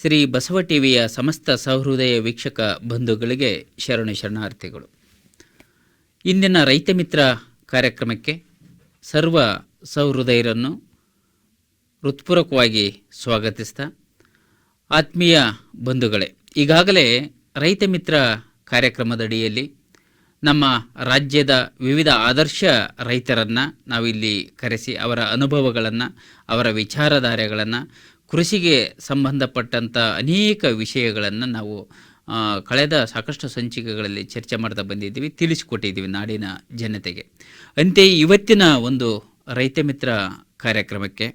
ಶ್ರೀ ಬಸವ ಟಿವಿಯ ಸಮಸ್ತ ಸಹೃದಯ ವೀಕ್ಷಕ ಬಂಧುಗಳಿಗೆ ಶರಣ ಶರಣಾರ್ಥಿಗಳು. ಇಂದಿನ ರೈತ ಮಿತ್ರ ಕಾರ್ಯಕ್ರಮಕ್ಕೆ ಸರ್ವ ಸಹೃದಯರನ್ನು ಹೃತ್ಪೂರ್ವಕವಾಗಿ ಸ್ವಾಗತಿಸ್ತಾ ಆತ್ಮೀಯ ಬಂಧುಗಳೇ, ಈಗಾಗಲೇ ರೈತ ಮಿತ್ರ ಕಾರ್ಯಕ್ರಮದಡಿಯಲ್ಲಿ ನಮ್ಮ ರಾಜ್ಯದ ವಿವಿಧ ಆದರ್ಶ ರೈತರನ್ನು ನಾವಿಲ್ಲಿ ಕರೆಸಿ ಅವರ ಅನುಭವಗಳನ್ನು, ಅವರ ವಿಚಾರಧಾರೆಗಳನ್ನು ಕೃಷಿಗೆ ಸಂಬಂಧಪಟ್ಟಂಥ ಅನೇಕ ವಿಷಯಗಳನ್ನು ನಾವು ಕಳೆದ ಸಾಕಷ್ಟು ಸಂಚಿಕೆಗಳಲ್ಲಿ ಚರ್ಚೆ ಮಾಡ್ತಾ ಬಂದಿದ್ದೀವಿ, ತಿಳಿಸಿಕೊಟ್ಟಿದ್ದೀವಿ ನಾಡಿನ ಜನತೆಗೆ. ಅಂತೆಯೇ ಇವತ್ತಿನ ಒಂದು ರೈತ ಮಿತ್ರ ಕಾರ್ಯಕ್ರಮಕ್ಕೆ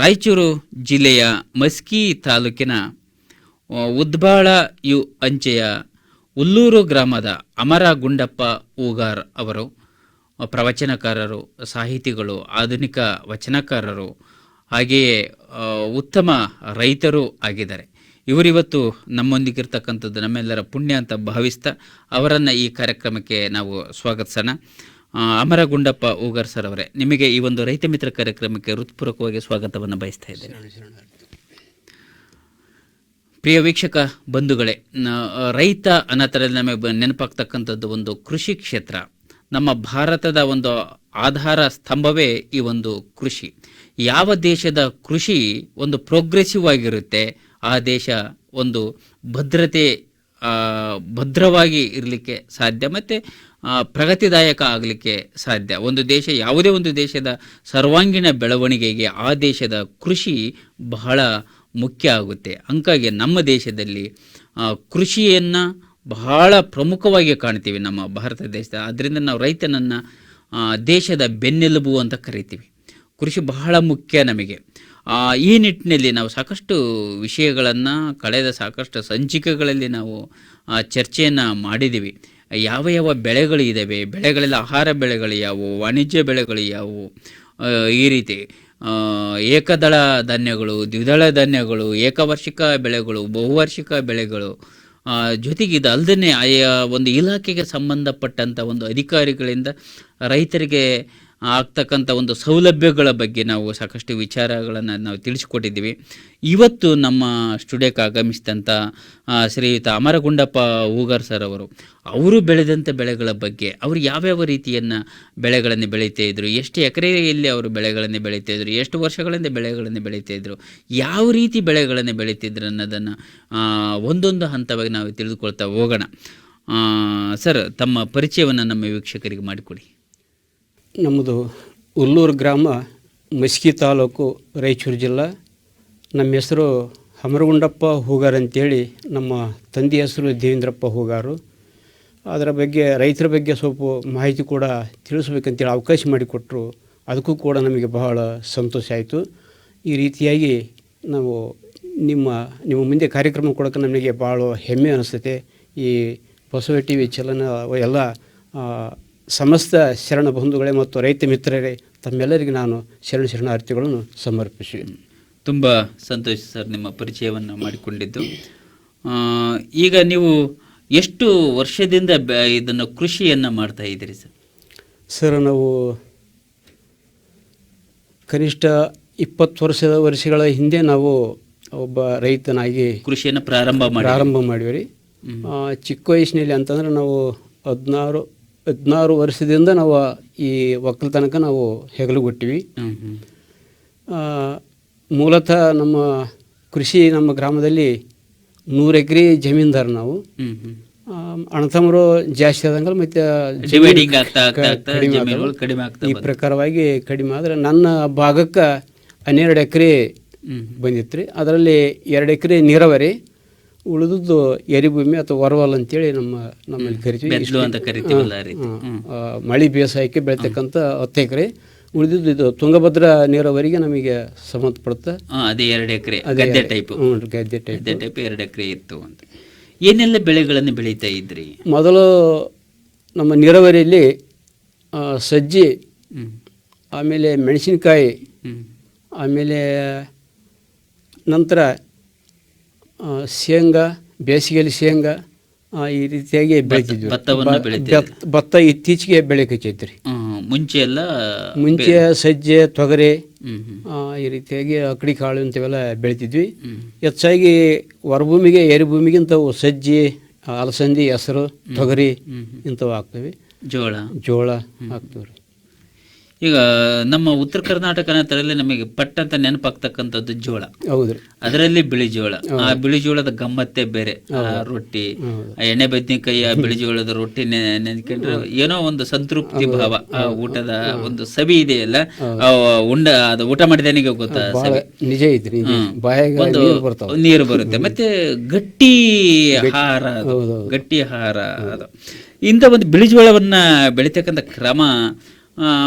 ರಾಯಚೂರು ಜಿಲ್ಲೆಯ ಮಸ್ಕಿ ತಾಲೂಕಿನ ಉದ್ಬಾಳ ಯು ಅಂಚೆಯ ಉಲ್ಲೂರು ಗ್ರಾಮದ ಅಮರ ಗುಂಡಪ್ಪ ಊಗಾರ್ ಅವರು, ಪ್ರವಚನಕಾರರು, ಸಾಹಿತಿಗಳು, ಆಧುನಿಕ ವಚನಕಾರರು ಹಾಗೆಯೇ ಉತ್ತಮ ರೈತರು ಆಗಿದ್ದಾರೆ. ಇವರಿವತ್ತು ನಮ್ಮೊಂದಿಗಿರ್ತಕ್ಕಂಥದ್ದು ನಮ್ಮೆಲ್ಲರ ಪುಣ್ಯ ಅಂತ ಭಾವಿಸ್ತಾ ಅವರನ್ನು ಈ ಕಾರ್ಯಕ್ರಮಕ್ಕೆ ನಾವು ಸ್ವಾಗತಿಸೋಣ. ಅಮರಗುಂಡಪ್ಪ ಅಮರ ಗುಂಡಪ್ಪ ಸರ್ ಅವರೇ, ನಿಮಗೆ ಈ ಒಂದು ರೈತ ಮಿತ್ರ ಕಾರ್ಯಕ್ರಮಕ್ಕೆ ಹೃತ್ಪೂರ್ವಕವಾಗಿ ಸ್ವಾಗತವನ್ನು ಬಯಸ್ತಾ ಇದ್ದೇನೆ. ಪ್ರಿಯ ವೀಕ್ಷಕ ಬಂಧುಗಳೇ ರೈತ ಅನ್ನತರಲ್ಲಿ ನಮಗೆ ನೆನಪಾಗ್ತಕ್ಕಂಥದ್ದು ಒಂದು ಕೃಷಿ ಕ್ಷೇತ್ರ. ನಮ್ಮ ಭಾರತದ ಒಂದು ಆಧಾರ ಸ್ತಂಭವೇ ಈ ಒಂದು ಕೃಷಿ. ಯಾವ ದೇಶದ ಕೃಷಿ ಒಂದು ಪ್ರೋಗ್ರೆಸಿವ್ ಆಗಿರುತ್ತೆ, ಆ ದೇಶ ಒಂದು ಭದ್ರತೆ ಭದ್ರವಾಗಿ ಇರಲಿಕ್ಕೆ ಸಾಧ್ಯ ಮತ್ತು ಪ್ರಗತಿದಾಯಕ ಆಗಲಿಕ್ಕೆ ಸಾಧ್ಯ. ಒಂದು ದೇಶ, ಯಾವುದೇ ಒಂದು ದೇಶದ ಸರ್ವಾಂಗೀಣ ಬೆಳವಣಿಗೆಗೆ ಆ ದೇಶದ ಕೃಷಿ ಬಹಳ ಮುಖ್ಯ ಆಗುತ್ತೆ. ಹಂಗಾಗಿ ನಮ್ಮ ದೇಶದಲ್ಲಿ ಕೃಷಿಯನ್ನು ಬಹಳ ಪ್ರಮುಖವಾಗಿ ಕಾಣ್ತೀವಿ ನಮ್ಮ ಭಾರತ ದೇಶದ. ಅದರಿಂದ ನಾವು ರೈತನನ್ನು ದೇಶದ ಬೆನ್ನೆಲುಬು ಅಂತ ಕರಿತೀವಿ. ಕೃಷಿ ಬಹಳ ಮುಖ್ಯ ನಮಗೆ. ಈ ನಿಟ್ಟಿನಲ್ಲಿ ನಾವು ಸಾಕಷ್ಟು ವಿಷಯಗಳನ್ನು ಕಳೆದ ಸಾಕಷ್ಟು ಸಂಚಿಕೆಗಳಲ್ಲಿ ನಾವು ಚರ್ಚೆಯನ್ನು ಮಾಡಿದ್ದೀವಿ ಯಾವ ಯಾವ ಬೆಳೆಗಳು ಇದ್ದಾವೆ ಬೆಳೆಗಳೆಲ್ಲ ಆಹಾರ ಬೆಳೆಗಳು ಯಾವುವು, ವಾಣಿಜ್ಯ ಬೆಳೆಗಳು ಯಾವುವು ಈ ರೀತಿ ಏಕದಳ ಧಾನ್ಯಗಳು, ದ್ವಿದಳ ಧಾನ್ಯಗಳು, ಏಕವಾರ್ಷಿಕ ಬೆಳೆಗಳು, ಬಹುವಾರ್ಷಿಕ ಬೆಳೆಗಳು ಜೊತೆಗೆ ಇದು ಅಲ್ಲದೇ ಆಯಾ ಒಂದು ಇಲಾಖೆಗೆ ಸಂಬಂಧಪಟ್ಟಂಥ ಒಂದು ಅಧಿಕಾರಿಗಳಿಂದ ರೈತರಿಗೆ ಆಗ್ತಕ್ಕಂಥ ಒಂದು ಸೌಲಭ್ಯಗಳ ಬಗ್ಗೆ ನಾವು ಸಾಕಷ್ಟು ವಿಚಾರಗಳನ್ನು ನಾವು ತಿಳಿಸಿಕೊಟ್ಟಿದ್ದೀವಿ. ಇವತ್ತು ನಮ್ಮ ಸ್ಟುಡಿಯೋಕ್ಕೆ ಆಗಮಿಸಿದಂಥ ಶ್ರೀಯುತ ಅಮರಗುಂಡಪ್ಪ ಹೂಗಾರ್ ಸರ್ ಅವರು ಅವರು ಬೆಳೆದಂಥ ಬೆಳೆಗಳ ಬಗ್ಗೆ, ಅವರು ಯಾವ್ಯಾವ ರೀತಿಯನ್ನು ಬೆಳೆಗಳನ್ನು ಬೆಳೀತಾ ಇದ್ರು, ಎಷ್ಟು ಎಕರೆಯಲ್ಲಿ ಅವರು ಬೆಳೆಗಳನ್ನು ಬೆಳೀತಾ ಇದ್ರು, ಎಷ್ಟು ವರ್ಷಗಳಿಂದ ಬೆಳೆಗಳನ್ನು ಬೆಳೀತಾ ಇದ್ರು, ಯಾವ ರೀತಿ ಬೆಳೆಗಳನ್ನು ಬೆಳೀತಿದ್ರು ಅನ್ನೋದನ್ನು ಒಂದೊಂದು ಹಂತವಾಗಿ ನಾವು ತಿಳಿದುಕೊಳ್ತಾ ಹೋಗೋಣ. ಸರ್, ತಮ್ಮ ಪರಿಚಯವನ್ನು ನಮ್ಮ ವೀಕ್ಷಕರಿಗೆ ಮಾಡಿಕೊಡಿ. ನಮ್ಮದು ಉಲ್ಲೂರು ಗ್ರಾಮ ಮಸ್ಕಿ ತಾಲೂಕು ರಾಯಚೂರು ಜಿಲ್ಲಾ. ನಮ್ಮ ಹೆಸರು ಹಮರಗುಂಡಪ್ಪ ಹೂಗಾರ್ ಅಂತೇಳಿ ನಮ್ಮ ತಂದೆ ಹೆಸರು ದೇವೇಂದ್ರಪ್ಪ ಹೂಗಾರು. ಅದರ ಬಗ್ಗೆ ರೈತರ ಬಗ್ಗೆ ಸ್ವಲ್ಪ ಮಾಹಿತಿ ಕೂಡ ತಿಳಿಸ್ಬೇಕಂತೇಳಿ ಅವಕಾಶ ಮಾಡಿಕೊಟ್ರು. ಅದಕ್ಕೂ ಕೂಡ ನಮಗೆ ಬಹಳ ಸಂತೋಷ ಆಯಿತು. ಈ ರೀತಿಯಾಗಿ ನಾವು ನಿಮ್ಮ ನಿಮ್ಮ ಮುಂದೆ ಕಾರ್ಯಕ್ರಮ ಕೊಡೋಕೆ ನಮಗೆ ಭಾಳ ಹೆಮ್ಮೆ ಅನಿಸ್ತೈತೆ. ಈ ಬಸವ ಟಿ ವಿ ಚಲನ ಎಲ್ಲ ಸಮಸ್ತ ಶರಣ ಬಂಧುಗಳೇ ಮತ್ತು ರೈತ ಮಿತ್ರರೇ ತಮ್ಮೆಲ್ಲರಿಗೆ ನಾನು ಶರಣ ಶರಣಾರ್ಥಿಗಳನ್ನು ಸಮರ್ಪಿಸಿ ತುಂಬ ಸಂತೋಷ ಸರ್ ನಿಮ್ಮ ಪರಿಚಯವನ್ನು ಮಾಡಿಕೊಂಡಿದ್ದು. ಈಗ ನೀವು ಎಷ್ಟು ವರ್ಷದಿಂದ ಇದನ್ನು ಕೃಷಿಯನ್ನು ಮಾಡ್ತಾ ಇದ್ದೀರಿ ಸರ್? ಸರ್ ನಾವು ಕನಿಷ್ಠ ಇಪ್ಪತ್ತು ವರ್ಷದ ವರ್ಷಗಳ ಹಿಂದೆ ನಾವು ಒಬ್ಬ ರೈತನಾಗಿ ಕೃಷಿಯನ್ನು ಪ್ರಾರಂಭ ಮಾಡಿ ಪ್ರಾರಂಭ ಮಾಡಿವಿ ರೀ ಚಿಕ್ಕ ವಯಸ್ಸಿನಲ್ಲಿ ಅಂತಂದ್ರೆ ನಾವು ಹದಿನಾರು ಹದಿನಾರು ವರ್ಷದಿಂದ ನಾವು ಈ ಒಕ್ಕಲ್ತನಕ ನಾವು ಹೆಗಲುಗೊಟ್ಟಿವಿ ಹ್ಮ್. ಆ, ಮೂಲತಃ ನಮ್ಮ ಕೃಷಿ ನಮ್ಮ ಗ್ರಾಮದಲ್ಲಿ ನೂರು ಎಕರೆ ಜಮೀನ್ದಾರ ನಾವು ಅಣ್ಣತಮ್ಮರು ಜಾಸ್ತಿ ಆದಂಗಲ್ಲ ಮತ್ತೆ ಈ ಪ್ರಕಾರವಾಗಿ ಕಡಿಮೆ ಆದ್ರೆ ನನ್ನ ಭಾಗಕ್ಕೆ ಹನ್ನೆರಡು ಎಕರೆ. ಬಂದಿತ್ತು ರೀ ಅದರಲ್ಲಿ ಎರಡು ಎಕರೆ ನೀರಾವರಿ ಉಳಿದದ್ದು ಎರಿಭೂಮಿ ಅಥವಾ ವರವಲ್ ಅಂತೇಳಿ ನಮ್ಮ ನಮ್ಮಲ್ಲಿ ಕರಿತೀವಿ. ಮಳೆ ಬೇಸಾಯಕ್ಕೆ ಬೆಳಿತಕ್ಕಂಥ ಹತ್ತು ಎಕರೆ ಉಳಿದಿದ್ದು ಇದು ತುಂಗಭದ್ರಾ ನೀರಾವರಿಗೆ ನಮಗೆ ಸಂಬಂಧಪಡುತ್ತೆ ಅದೇ ಎರಡು ಎಕರೆ ಗದ್ದೆ ಟೈಪ್ ಗದ್ದೆ ಟೈಪ್ ಗದ್ದೆ ಟೈಪ್ ಎರಡು ಎಕರೆ ಇತ್ತು ಅಂತ. ಏನೆಲ್ಲ ಬೆಳೆಗಳನ್ನು ಬೆಳೀತಾ ಇದ್ರಿ? ಮೊದಲು ನಮ್ಮ ನೀರಾವರಿಯಲ್ಲಿ ಸಜ್ಜಿ ಆಮೇಲೆ ಮೆಣಸಿನಕಾಯಿ ಆಮೇಲೆ ನಂತರ ಶೇಂಗಾ ಬೇಸಿಗೆಯಲ್ಲಿ ಶೇಂಗಾ ಈ ರೀತಿಯಾಗಿ ಬೆಳಿತಿದ್ವಿ ಭತ್ತವನ್ನು ಬ- ಬೆಳಿತಿದ್ರಿ. ಭತ್ತ- ಭತ್ತ ಇತ್ತೀಚೆಗೆ ಬೆಳೆಕೈತಿ ರೀ ಹ್ಮ್. ಮುಂಚೆ ಎಲ್ಲ ಮುಂಚೆ ಸಜ್ಜೆ ತೊಗರಿ ಹ್ಮ್ ಹ್ಮ್ ಆ, ಈ ರೀತಿಯಾಗಿ ಅಕ್ಕಡಿ ಕಾಳು ಇಂಥವೆಲ್ಲ ಬೆಳಿತಿದ್ವಿ ಹ್ಮ್. ಹೆಚ್ಚಾಗಿ ಹೊರಭೂಮಿಗೆ ಎರಿಭೂಮಿಗಿಂತ ಇಂಥವು ಸಜ್ಜಿ ಅಲಸಂದಿ ಹೆಸರು ತೊಗರಿ ಹ್ಮ್. ಇಂಥವು ಹಾಕ್ತೀವಿ ಜೋಳ ಜೋಳ ಹಾಕ್ತೀವಿ ರೀ ಈಗ ನಮ್ಮ ಉತ್ತರ ಕರ್ನಾಟಕ ನಮಗೆ ಪಟ್ಟಂತ ನೆನಪಾಗ್ತಕ್ಕಂಥದ್ದು ಜೋಳ. ಹೌದು. ಅದರಲ್ಲಿ ಬಿಳಿ ಜೋಳ. ಆ ಬಿಳಿ ಜೋಳದ ಗಮ್ಮತ್ತೇ ಬೇರೆ. ರೊಟ್ಟಿ ಎಣ್ಣೆ ಬದ್ನಿಕಾಯಿ ಆ ಬಿಳಿ ಜೋಳದ ರೊಟ್ಟಿ ನೆನ್ಕೊಂಡ್ರೆ ಏನೋ ಒಂದು ಸಂತೃಪ್ತಿ ಭಾವ ಆ ಊಟದ ಒಂದು ಸವಿ ಇದೆಯಲ್ಲ ಉಂಡ ಅದು ಊಟ ಮಾಡಿದನಿಗೆ ಗೊತ್ತಾ ನಿಜ ಐತ್ರಿ. ನಿಜ. ಒಂದು ನೀರು ಬರುತ್ತೆ. ಮತ್ತೆ ಗಟ್ಟಿ ಆಹಾರ ಗಟ್ಟಿ ಆಹಾರ ಅದು. ಇಂಥ ಒಂದು ಬಿಳಿ ಜೋಳವನ್ನ ಬೆಳಿತಕ್ಕಂಥ ಕ್ರಮ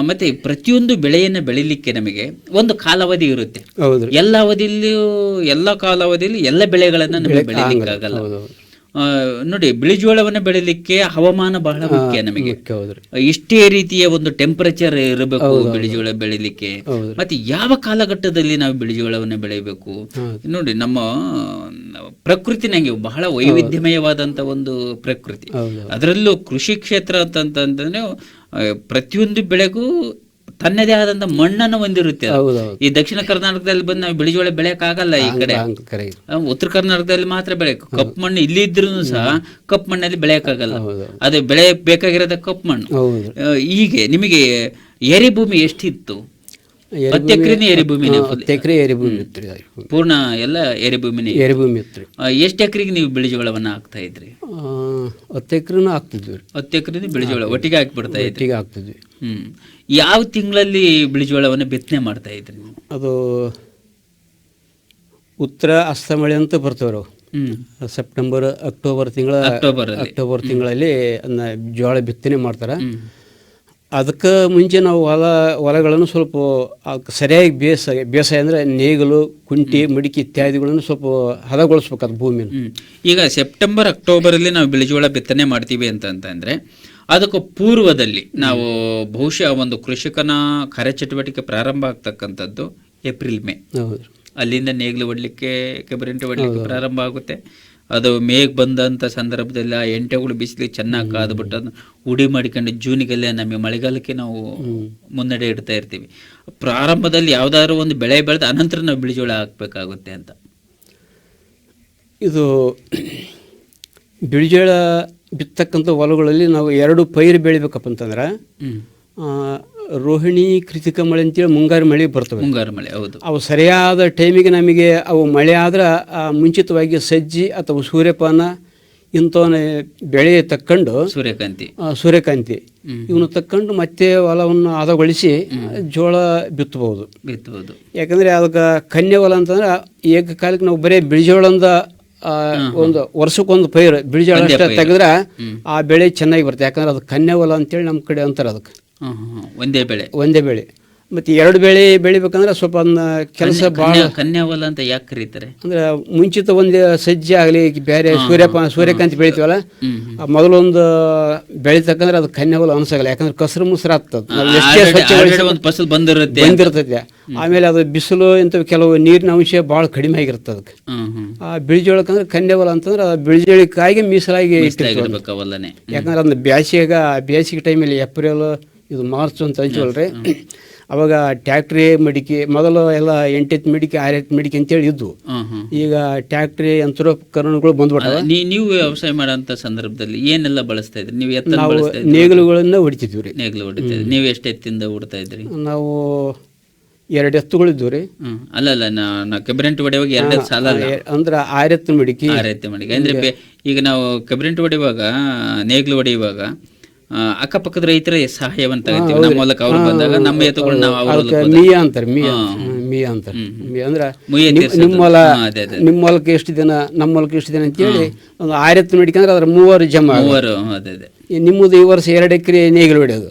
ಮತ್ತೆ ಪ್ರತಿಯೊಂದು ಬೆಳೆಯನ್ನು ಬೆಳೀಲಿಕ್ಕೆ ನಮಗೆ ಒಂದು ಕಾಲಾವಧಿ ಇರುತ್ತೆ. ಎಲ್ಲ ಅವಧಿಯಲ್ಲಿಯೂ ಎಲ್ಲ ಕಾಲಾವಧಿಯಲ್ಲಿ ಎಲ್ಲ ಬೆಳೆಗಳನ್ನ ನಮಗೆ ಬೆಳಿಲಿಕ್ಕೆ ಆಗಲ್ಲ. ಆ, ನೋಡಿ ಬಿಳಿ ಜೋಳವನ್ನು ಬೆಳಿಲಿಕ್ಕೆ ಹವಾಮಾನ ಬಹಳ ಮುಖ್ಯ ನಮಗೆ. ಇಷ್ಟೇ ರೀತಿಯ ಒಂದು ಟೆಂಪರೇಚರ್ ಇರಬೇಕು ಬಿಳಿ ಜೋಳ ಬೆಳಿಲಿಕ್ಕೆ. ಮತ್ತೆ ಯಾವ ಕಾಲಘಟ್ಟದಲ್ಲಿ ನಾವು ಬಿಳಿ ಜೋಳವನ್ನು ಬೆಳೆಯಬೇಕು ನೋಡಿ ನಮ್ಮ ಪ್ರಕೃತಿ ನಂಗೆ ಬಹಳ ವೈವಿಧ್ಯಮಯವಾದಂತ ಒಂದು ಪ್ರಕೃತಿ. ಅದರಲ್ಲೂ ಕೃಷಿ ಕ್ಷೇತ್ರ ಅಂತಂತಂದ್ರೆ ಪ್ರತಿಯೊಂದು ಬೆಳೆಗೂ ತನ್ನದೇ ಆದಂತ ಮಣ್ಣನ್ನು ಹೊಂದಿರುತ್ತೆ ಈ ದಕ್ಷಿಣ ಕರ್ನಾಟಕದಲ್ಲಿ ಬಂದು ನಾವು ಬಿಳಿ ಜೋಳ ಬೆಳೆಯಕ್ಕಾಗಲ್ಲ ಈ ಕಡೆ. ಉತ್ತರ ಕರ್ನಾಟಕದಲ್ಲಿ ಮಾತ್ರ ಬೆಳೆ ಕಪ್ ಮಣ್ಣು ಇಲ್ಲಿ ಇದ್ರೂ ಸಹ ಕಪ್ಪು ಮಣ್ಣಲ್ಲಿ ಬೆಳೆಯಕ್ಕಾಗಲ್ಲ. ಆಗಲ್ಲ ಅದು ಬೆಳೆ ಬೇಕಾಗಿರೋದ ಕಪ್ಪು ಮಣ್ಣು. ಹೀಗೆ ನಿಮಗೆ ಎರೆ ಭೂಮಿ ಎಷ್ಟಿತ್ತು? ಹತ್ತು ಎಕರೆನೇ ಎರೆ ಭೂಮಿನೇ full. ಹತ್ತು ಎಕರೆ ಎರಿಭೂಮಿ ಇತ್ತು ರೀ ಪೂರ್ಣ ಎಲ್ಲ ಎರೆ ಭೂಮಿನೇ ಎರಿಭೂಮಿ ಇತ್ತು ರೀ ಎಷ್ಟು ಎಕರೆಗೆ ನೀವು ಬಿಳಿ ಜೋಳವನ್ನ ಹಾಕ್ತಾ ಇದ್ರಿ? ಹತ್ತು ಎಕರೆನೂ ಹಾಕ್ತಿದ್ವಿ. ರೀ ಹತ್ತು ಎಕರೆ ಬಿಳಿ ಜೋಳ ಒಟ್ಟಿಗೆ ಹಾಕ್ಬಿಡ್ತಾ ಇದ್ರಿ. ಒಟ್ಟಿಗೆ ಹಾಕ್ತಿದ್ವಿ. ಹ್ಮ್. ಯಾವ ತಿಂಗಳಲ್ಲಿ ಬಿಳಿ ಜೋಳವನ್ನ ಬಿತ್ತನೆ ಮಾಡ್ತಾ ಇದ್ರಿ ನೀವು? ಅದು ಉತ್ತರ ಅಸ್ತಮಳೆ ಅಂತ ಬರ್ತವ್ರು ಸೆಪ್ಟೆಂಬರ್ ಅಕ್ಟೋಬರ್ ತಿಂಗಳ ಅಕ್ಟೋಬರ್ ಅಕ್ಟೋಬರ್ ತಿಂಗಳಲ್ಲಿ ಜೋಳ ಬಿತ್ತನೆ ಮಾಡ್ತಾರ. ಅದಕ್ಕೆ ಮುಂಚೆ ನಾವು ಹೊಲ ಹೊಲಗಳನ್ನು ಸ್ವಲ್ಪ ಅದಕ್ಕೆ ಸರಿಯಾಗಿ ಬೇಸಾಯ ಬೇಸಾಯ ಅಂದರೆ ನೇಗಲು ಕುಂಟಿ ಮಡಿಕೆ ಇತ್ಯಾದಿಗಳನ್ನು ಸ್ವಲ್ಪ ಹದಗೊಳಿಸ್ಬೇಕು ಅದು ಭೂಮಿನ. ಈಗ ಸೆಪ್ಟೆಂಬರ್ ಅಕ್ಟೋಬರ್ ಅಲ್ಲಿ ನಾವು ಬಿಳಿಜೋಳ ಬಿತ್ತನೆ ಮಾಡ್ತೀವಿ ಅಂತ ಅಂದ್ರೆ ಅದಕ್ಕೆ ಪೂರ್ವದಲ್ಲಿ ನಾವು ಬಹುಶಃ ಒಂದು ಕೃಷಿಕನ ಕಾರ್ಯಚಟುವಟಿಕೆ ಪ್ರಾರಂಭ ಆಗ್ತಕ್ಕಂಥದ್ದು ಏಪ್ರಿಲ್ ಮೇ. ಹೌದು. ಅಲ್ಲಿಂದ ನೇಗ್ಲು ಒಡ್ಲಿಕ್ಕೆ ಕೆಬರಿಂಟು ಒಡ್ಲಿಕ್ಕೆ ಪ್ರಾರಂಭ ಆಗುತ್ತೆ. ಅದು ಮೇಘ ಬಂದಂಥ ಸಂದರ್ಭದಲ್ಲಿ ಆ ಎಂಟೆಗಳು ಬಿಸಿಲಿಗೆ ಚೆನ್ನಾಗಿ ಕಾದ್ಬಿಟ್ಟು ಅದನ್ನ ಉಡಿ ಮಾಡಿಕೊಂಡು ಜೂನಿಗೆಲ್ಲೇ ನಮಗೆ ಮಳೆಗಾಲಕ್ಕೆ ನಾವು ಮುನ್ನಡೆ ಇಡ್ತಾ ಇರ್ತೀವಿ. ಪ್ರಾರಂಭದಲ್ಲಿ ಯಾವ್ದಾದ್ರು ಒಂದು ಬೆಳೆ ಬೆಳೆದ ಅನಂತರ ನಾವು ಬಿಳಿಜೋಳ ಹಾಕ್ಬೇಕಾಗುತ್ತೆ ಅಂತ. ಇದು ಬಿಳಿಜೋಳ ಬಿತ್ತಕ್ಕಂಥ ಹೊಲಗಳಲ್ಲಿ ನಾವು ಎರಡು ಪೈರು ಬೆಳಿಬೇಕಪ್ಪ ಅಂತಂದ್ರೆ ರೋಹಿಣಿ ಕೃತಿಕ ಮಳೆ ಅಂತೇಳಿ ಮುಂಗಾರು ಮಳೆ ಬರ್ತವೆ. ಮುಂಗಾರು ಮಳೆ ಹೌದು. ಅವು ಸರಿಯಾದ ಟೈಮಿಗೆ ನಮಗೆ ಅವು ಮಳೆ ಆದ್ರೆ ಮುಂಚಿತವಾಗಿ ಸಜ್ಜಿ ಅಥವಾ ಸೂರ್ಯಪಾನ ಇಂಥವನ್ನ ಬೆಳೆ ತಕ್ಕೊಂಡು ಸೂರ್ಯಕಾಂತಿ. ಸೂರ್ಯಕಾಂತಿ. ಇವನು ತಕ್ಕೊಂಡು ಮತ್ತೆ ಹೊಲವನ್ನು ಹದಗೊಳಿಸಿ ಜೋಳ ಬಿತ್ತಬಹುದು ಬಿತ್ತಬಹುದು ಯಾಕಂದ್ರೆ ಅದಕ್ಕೆ ಕನ್ಯೆ ಹೊಲ ಅಂತಂದ್ರೆ ಏಕಕಾಲಕ್ಕೆ ನಾವು ಬರೀ ಬಿಳಿಜೋಳಂದ ಆ, ಒಂದು ವರ್ಷಕ್ಕೊಂದು ಪೈರು ಬಿಳಿಜೋಳ. ತೆಗೆದ್ರೆ ಆ ಬೆಳೆ ಚೆನ್ನಾಗಿ ಬರುತ್ತೆ. ಯಾಕಂದ್ರೆ ಅದು ಕನ್ಯೆ ಹೊಲ ಅಂತೇಳಿ ನಮ್ಮ ಕಡೆ ಅಂತಾರೆ ಅದಕ್ಕೆ. ಒಂದೇ ಬೆಳೆ. ಒಂದೇ ಬೆಳೆ. ಮತ್ತು ಎರಡು ಬೆಳೆ ಬೆಳಿಬೇಕಂದ್ರೆ ಸ್ವಲ್ಪ ಅದನ್ನ ಕೆಲಸ ಭಾಳ ಕನ್ಯಾ- ಕನ್ಯಾವಲ ಅಂತ ಯಾಕೆ ಕರೀತಾರೆ? ಅಂದ್ರೆ ಮುಂಚಿತ ಒಂದು ಸಜ್ಜೆ ಆಗಲಿ ಬೇರೆ ಸೂರ್ಯಪ ಸೂರ್ಯಕಾಂತಿ ಬೆಳಿತೀವಲ್ಲ ಮೊದಲೊಂದು ಬೆಳಿತಕ್ಕಂದ್ರೆ ಅದು ಕನ್ಯಾವಲ ಅನ್ಸಾಗಲ್ಲ ಯಾಕಂದ್ರೆ ಕಸರು ಮುಸ್ರ ಆಗ್ತದೆ. ಫಸಲ್ ಬಂದಿರುತ್ತೆ ಬಂದಿರ್ತೈತೆ ಆಮೇಲೆ ಅದು ಬಿಸಿಲು ಇಂಥ ಕೆಲವು ನೀರಿನ ಅಂಶ ಭಾಳ ಕಡಿಮೆ ಆಗಿರುತ್ತೆ ಅದಕ್ಕೆ. ಆ ಬಿಳಿಜೋಳಕ್ಕಂದ್ರೆ ಕನ್ಯಾವಲ ಅಂತಂದ್ರೆ ಅದು ಬಿಳಿಜೋಳಕ್ಕಾಗಿ ಮೀಸಲಾಗಿ ಯಾಕಂದ್ರೆ ಅದನ್ನ ಬ್ಯಾಸಿಗೆ ಬೇಸಿಗೆ ಟೈಮಲ್ಲಿ ಏಪ್ರಿಲ್ ಇದು ಮಾರ್ಚ್ ಅಂತ ಅಂತೀವಲ್ರಿ? ಅವಾಗ ಟ್ಯಾಕ್ಟ್ರಿ ಮಡಿಕೆ ಮೊದಲು ಎಲ್ಲ ಎಂಟೆತ್ತು ಮಡಿಕೆ ಆರೆತ್ ಮಡಿಕೆ ಅಂತೇಳಿ ಇದ್ವು. ಈಗ ಟ್ಯಾಕ್ಟ್ರಿ ಯಂತ್ರೋಪಕರಣಗಳು ಬಂದ್ಬಿಟ್ಟು ನೀ ನೀವು ವ್ಯವಸಾಯ ಮಾಡೋಂಥ ಸಂದರ್ಭದಲ್ಲಿ ಏನೆಲ್ಲ ಬಳಸ್ತಾ ಇದ್ರಿ? ನೀವು ಎತ್ತ ನೇಗಿಲುಗಳನ್ನ ಹೊಡಿತಿದ್ವಿ ರೀ. ನೇಗ್ಲು ಹೊಡಿತಾ ನೀವು ಎಷ್ಟು ಎತ್ತಿಂದ ಹೊಡ್ತಾ ಇದ್ರಿ? ನಾವು ಎರಡು ಎತ್ತುಗಳಿದ್ವು ರೀ. ಅಲ್ಲ ಅಲ್ಲ ನಾ ಕೆಬ್ರೆಂಟ್ ಹೊಡೆಯುವಾಗ ಎರಡು ಸಾಲ ಅಂದ್ರೆ ಆರೆತ್ತು ಮಡಿಕೆ. ಆರೆತ್ತು ಮಡಿಕೆ. ಮಾಡಿ ಅಂದ್ರೆ ಈಗ ನಾವು ಕೆಬ್ರೆಂಟ್ ಹೊಡೆಯುವಾಗ ನೇಗಿಲು ಹೊಡೆಯುವಾಗ ಅಕ್ಕಪಕ್ಕದ ರೈತರ ಸಹಾಯವನ್ನು ತಗೋತೀವಿ ನಮ್ಮ ಮೂಲಕ ಅವ್ರು ಬಂದಾಗ ನಮ್ಮ ಎತ್ತುಗಳು ನಾವು ಅವ್ರ ಹೊಲಕ್ಕೆ ಮೀಯ ಅಂತಾರೆ ಮೀಯ. ಮೀಯ ಅಂತಾರೆ. ಮೀಯ ಅಂದ್ರೆ. ನಿಮ್ಮ ಹೊಲ. ನಿಮ್ಮ ಹೊಲಕ್ಕೆ ಎಷ್ಟು ದಿನ ನಮ್ಮ ಹೊಲಕ್ಕೆ ಎಷ್ಟು ದಿನ ಅಂತೇಳಿ ಒಂದು ಆರೆತ್ತು ನಡಿಕೆ ಅಂದ್ರೆ ಅದ್ರ ಮೂವರು ಜಮ ಮೂವರು ಅದೇ ಅದೇ. ನಿಮ್ಮದು ಈ ವರ್ಷ ಎರಡು ಎಕರೆ ನೇಗಿಲು ಹೊಡೆಯೋದು